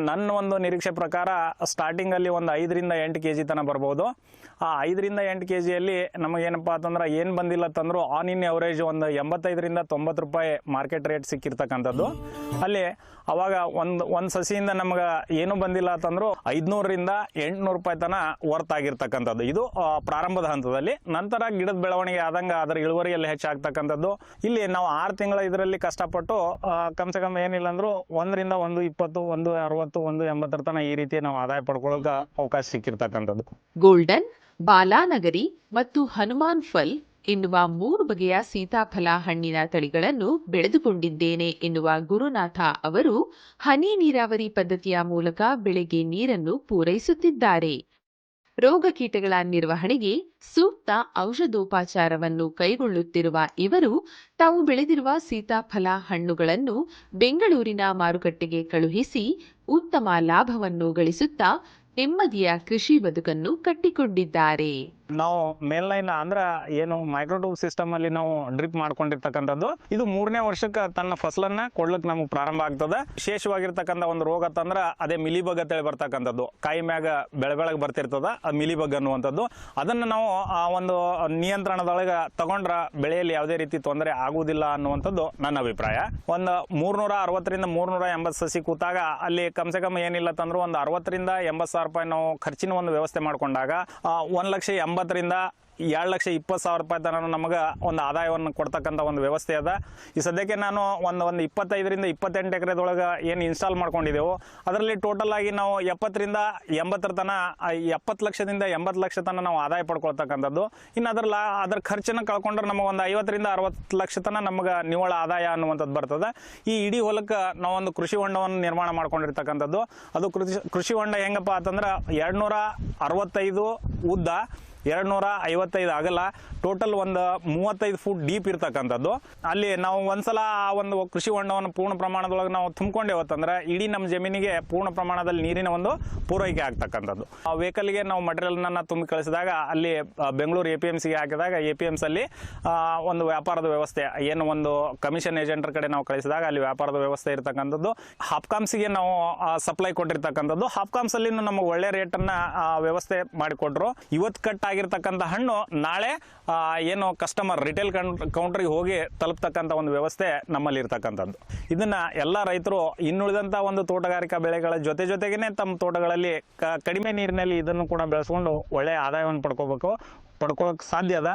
ನನ್ನ ಒಂದು ನಿರೀಕ್ಷೆ ಪ್ರಕಾರ ಸ್ಟಾರ್ಟಿಂಗಲ್ಲಿ ಒಂದು ಐದರಿಂದ ಎಂಟು ಕೆ ಜಿ ತನಕ ಬರ್ಬೋದು. ಆ ಐದರಿಂದ ಎಂಟು ಕೆ ಜಿಯಲ್ಲಿ ನಮಗೇನಪ್ಪ ಅಂತಂದ್ರೆ, ಏನು ಬಂದಿಲ್ಲ ತಂದರೂ ಆನ್ ಇನ್ ಎವರೇಜ್ ಒಂದು ಎಂಬತ್ತೈದರಿಂದ ತೊಂಬತ್ತು ರೂಪಾಯಿ ಮಾರ್ಕೆಟ್ ರೇಟ್ ಸಿಕ್ಕಿರ್ತಕ್ಕಂಥದ್ದು. ಅಲ್ಲಿ ಅವಾಗ ಒಂದು ಒಂದು ಸಸಿಯಿಂದ ನಮ್ಗೆ ಏನೂ ಬಂದಿಲ್ಲ ಅಂತಂದ್ರು ಐದುನೂರರಿಂದ ಎಂಟುನೂರು ರೂಪಾಯಿ ತನ ವರ್ತ್ ಆಗಿರ್ತಕ್ಕಂಥದ್ದು ಇದು ಪ್ರಾರಂಭದ ಹಂತದಲ್ಲಿ. ನಂತರ ಗಿಡದ ಬೆಳವಣಿಗೆ ಆದಂಗೆ ಅದರ ಇಳುವರಿಯಲ್ಲಿ ಹೆಚ್ಚಾಗ್ತಕ್ಕಂಥದ್ದು. ಇಲ್ಲಿ ನಾವು ಆರು ತಿಂಗಳ ಇದರಲ್ಲಿ ಕಷ್ಟಪಟ್ಟು ಕಮ್ಸೆ ಕಮ್ ಏನಿಲ್ಲ ಅಂದರೂ ಒಂದರಿಂದ ಒಂದು ಇಪ್ಪತ್ತು, ಒಂದು ಅರವತ್ತು, ಒಂದು ಎಂಬತ್ತರ ತನಕ ಈ ರೀತಿ ನಾವು ಆದಾಯ ಪಡ್ಕೊಳ್ಳೋಕೆ ಅವಕಾಶ ಸಿಕ್ಕಿರ್ತಕ್ಕಂಥದ್ದು. ಗೋಲ್ಡನ್ ಬಾಲಾನಗರಿ ಮತ್ತು ಹನುಮಾನ್ ಫಲ್ ಎನ್ನುವ ಮೂರು ಬಗೆಯ ಸೀತಾಫಲ ಹಣ್ಣಿನ ತಳಿಗಳನ್ನು ಬೆಳೆದುಕೊಂಡಿದ್ದೇನೆ ಎನ್ನುವ ಗುರುನಾಥ ಅವರು ಹನಿ ನೀರಾವರಿ ಪದ್ಧತಿಯ ಮೂಲಕ ಬೆಳೆಗೆ ನೀರನ್ನು ಪೂರೈಸುತ್ತಿದ್ದಾರೆ. ರೋಗ ಕೀಟಗಳ ನಿರ್ವಹಣೆಗೆ ಸೂಕ್ತ ಔಷಧೋಪಚಾರವನ್ನು ಕೈಗೊಳ್ಳುತ್ತಿರುವ ಇವರು ತಾವು ಬೆಳೆದಿರುವ ಸೀತಾಫಲ ಹಣ್ಣುಗಳನ್ನು ಬೆಂಗಳೂರಿನ ಮಾರುಕಟ್ಟೆಗೆ ಕಳುಹಿಸಿ ಉತ್ತಮ ಲಾಭವನ್ನು ಗಳಿಸುತ್ತಾ ನೆಮ್ಮದಿಯ ಕೃಷಿ ಬದುಕನ್ನು ಕಟ್ಟಿಕೊಂಡಿದ್ದಾರೆ. ನಾವು ಮೇಲ್ನೈನ್ ಅಂದ್ರ ಏನು ಮೈಕ್ರೋಟ್ಯೂಬ್ ಸಿಸ್ಟಮ್ ಅಲ್ಲಿ ನಾವು ಡ್ರಿಪ್ ಮಾಡ್ಕೊಂಡಿರ್ತಕ್ಕಂಥದ್ದು. ಇದು ಮೂರನೇ ವರ್ಷಕ್ಕೆ ತನ್ನ ಫಸಲನ್ನ ಕೊಡ್ಲಕ್ ನಮಗೆ ಪ್ರಾರಂಭ ಆಗ್ತದೆ. ವಿಶೇಷವಾಗಿರ್ತಕ್ಕಂಥ ಒಂದು ರೋಗ ತಂದ್ರ ಅದೇ ಮಿಲಿಬಗ್ ಅಂತೇಳಿ ಬರ್ತಕ್ಕಂಥದ್ದು. ಕಾಯಿ ಮ್ಯಾಗ ಬೆಳೆ ಬೆಳಗ್ಗೆ ಬರ್ತಿರ್ತದ ಅದು ಮಿಲಿಬಗ್ ಅನ್ನುವಂಥದ್ದು. ಅದನ್ನ ನಾವು ಆ ಒಂದು ನಿಯಂತ್ರಣದೊಳಗೆ ತಗೊಂಡ್ರ ಬೆಳೆಯಲ್ಲಿ ಯಾವುದೇ ರೀತಿ ತೊಂದರೆ ಆಗುವುದಿಲ್ಲ ಅನ್ನುವಂಥದ್ದು ನನ್ನ ಅಭಿಪ್ರಾಯ. ಒಂದು ಮೂರ್ನೂರ ಅರವತ್ತರಿಂದ ಮೂರ್ನೂರ ಎಂಬತ್ತು ಸಸಿ ಕೂತಾಗ ಅಲ್ಲಿ ಕಮ್ಸೆ ಕಮ್ ಏನಿಲ್ಲ ತಂದ್ರು ಒಂದು ಅರವತ್ತರಿಂದ ಎಂಬತ್ತು ಸಾವಿರ ರೂಪಾಯಿ ನಾವು ಖರ್ಚಿನ ಒಂದು ವ್ಯವಸ್ಥೆ ಮಾಡ್ಕೊಂಡಾಗ ಆ, ಒಂದ್ ಲಕ್ಷ ಎಂಬತ್ತರಿಂದ ಎರಡು ಲಕ್ಷ ಇಪ್ಪತ್ತು ಸಾವಿರ ರೂಪಾಯಿ ತನಕ ನಮಗೆ ಒಂದು ಆದಾಯವನ್ನು ಕೊಡ್ತಕ್ಕಂಥ ಒಂದು ವ್ಯವಸ್ಥೆ ಅದ. ಈ ಸದ್ಯಕ್ಕೆ ನಾನು ಒಂದು ಒಂದು ಇಪ್ಪತ್ತೈದರಿಂದ ಇಪ್ಪತ್ತೆಂಟು ಎಕರೆದೊಳಗೆ ಏನು ಇನ್ಸ್ಟಾಲ್ ಮಾಡ್ಕೊಂಡಿದ್ದೆವು, ಅದರಲ್ಲಿ ಟೋಟಲ್ ಆಗಿ ನಾವು ಎಪ್ಪತ್ತರಿಂದ ಎಂಬತ್ತರ ತನ ಎಪ್ಪತ್ತು ಲಕ್ಷದಿಂದ ಎಂಬತ್ತು ಲಕ್ಷ ತನಕ ನಾವು ಆದಾಯ ಪಡ್ಕೊಳ್ತಕ್ಕಂಥದ್ದು. ಇನ್ನು ಅದರ ಅದರ ಖರ್ಚನ್ನು ಕಳ್ಕೊಂಡ್ರೆ ನಮಗೆ ಒಂದು ಐವತ್ತರಿಂದ ಅರವತ್ತು ಲಕ್ಷ ತನಕ ನಮಗೆ ನಿವ್ವಳ ಆದಾಯ ಅನ್ನುವಂಥದ್ದು ಬರ್ತದೆ. ಈ ಇಡೀ ಹೊಲಕ್ಕೆ ನಾವೊಂದು ಕೃಷಿ ಹೊಂಡವನ್ನು ನಿರ್ಮಾಣ ಮಾಡ್ಕೊಂಡಿರ್ತಕ್ಕಂಥದ್ದು. ಅದು ಕೃಷಿ ಕೃಷಿ ಹೊಂಡ ಹೆಂಗಪ್ಪ ಅಂತಂದ್ರೆ ಎರಡುನೂರ ಅರವತ್ತೈದು ಉದ್ದ ಎರಡು ನೂರ ಐವತ್ತೈದು ಆಗಲ್ಲ. ಟೋಟಲ್ ಒಂದು ಮೂವತ್ತೈದು ಫುಟ್ ಡೀಪ್ ಇರ್ತಕ್ಕಂಥದ್ದು. ಅಲ್ಲಿ ನಾವು ಒಂದ್ಸಲ ಆ ಒಂದು ಕೃಷಿ ಹೊಂಡವನ್ನು ಪೂರ್ಣ ಪ್ರಮಾಣದೊಳಗೆ ನಾವು ತುಂಬಿಕೊಂಡೇವತ್ತಂದ್ರೆ ಇಡೀ ನಮ್ಮ ಜಮೀನಿಗೆ ಪೂರ್ಣ ಪ್ರಮಾಣದಲ್ಲಿ ನೀರಿನ ಒಂದು ಪೂರೈಕೆ ಆಗ್ತಕ್ಕಂಥದ್ದು. ಆ ವೆಹಿಕಲ್ಗೆ ನಾವು ಮಟೀರಿಯಲ್ನ ತುಂಬಿ ಕಳಿಸಿದಾಗ ಅಲ್ಲಿ ಬೆಂಗಳೂರು ಎ ಪಿ ಎಂ ಸಿಗೆ ಹಾಕಿದಾಗ ಎ ಪಿ ಎಂ ಅಲ್ಲಿ ಒಂದು ವ್ಯಾಪಾರದ ವ್ಯವಸ್ಥೆ, ಏನು ಒಂದು ಕಮಿಷನ್ ಏಜೆಂಟ್ರ ಕಡೆ ನಾವು ಕಳಿಸಿದಾಗ ಅಲ್ಲಿ ವ್ಯಾಪಾರದ ವ್ಯವಸ್ಥೆ ಇರತಕ್ಕಂಥದ್ದು. ಹಾಪ್ಕಾಮ್ಸಿಗೆ ನಾವು ಸಪ್ಲೈ ಕೊಟ್ಟಿರ್ತಕ್ಕಂಥದ್ದು. ಹಾಪ್ಕಾಮ್ಸ್ ಅಲ್ಲಿ ನಮಗೆ ಒಳ್ಳೆ ರೇಟನ್ನು ವ್ಯವಸ್ಥೆ ಮಾಡಿಕೊಟ್ರು. ಇವತ್ತು ಕಟ್ ಆಗಿರ್ತಕ್ಕಂಥ ಹಣ್ಣು ನಾಳೆ ಏನು ಕಸ್ಟಮರ್ ರಿಟೇಲ್ ಕೌಂಟ್ರಿಗೆ ಹೋಗಿ ತಲುಪ್ತಕ್ಕಂಥ ಒಂದು ವ್ಯವಸ್ಥೆ ನಮ್ಮಲ್ಲಿ ಇರ್ತಕ್ಕಂಥದ್ದು ಇದನ್ನ ಎಲ್ಲ ರೈತರು ಇನ್ನುಳಿದಂಥ ಒಂದು ತೋಟಗಾರಿಕಾ ಬೆಳೆಗಳ ಜೊತೆ ಜೊತೆಗೇನೆ ತಮ್ಮ ತೋಟಗಳಲ್ಲಿ ಕಡಿಮೆ ನೀರಿನಲ್ಲಿ ಇದನ್ನು ಕೂಡ ಬೆಳೆಸ್ಕೊಂಡು ಒಳ್ಳೆಯ ಆದಾಯವನ್ನು ಪಡ್ಕೋಬೇಕು ಪಡ್ಕೊಳ್ಳೋಕೆ ಸಾಧ್ಯ ಅದ.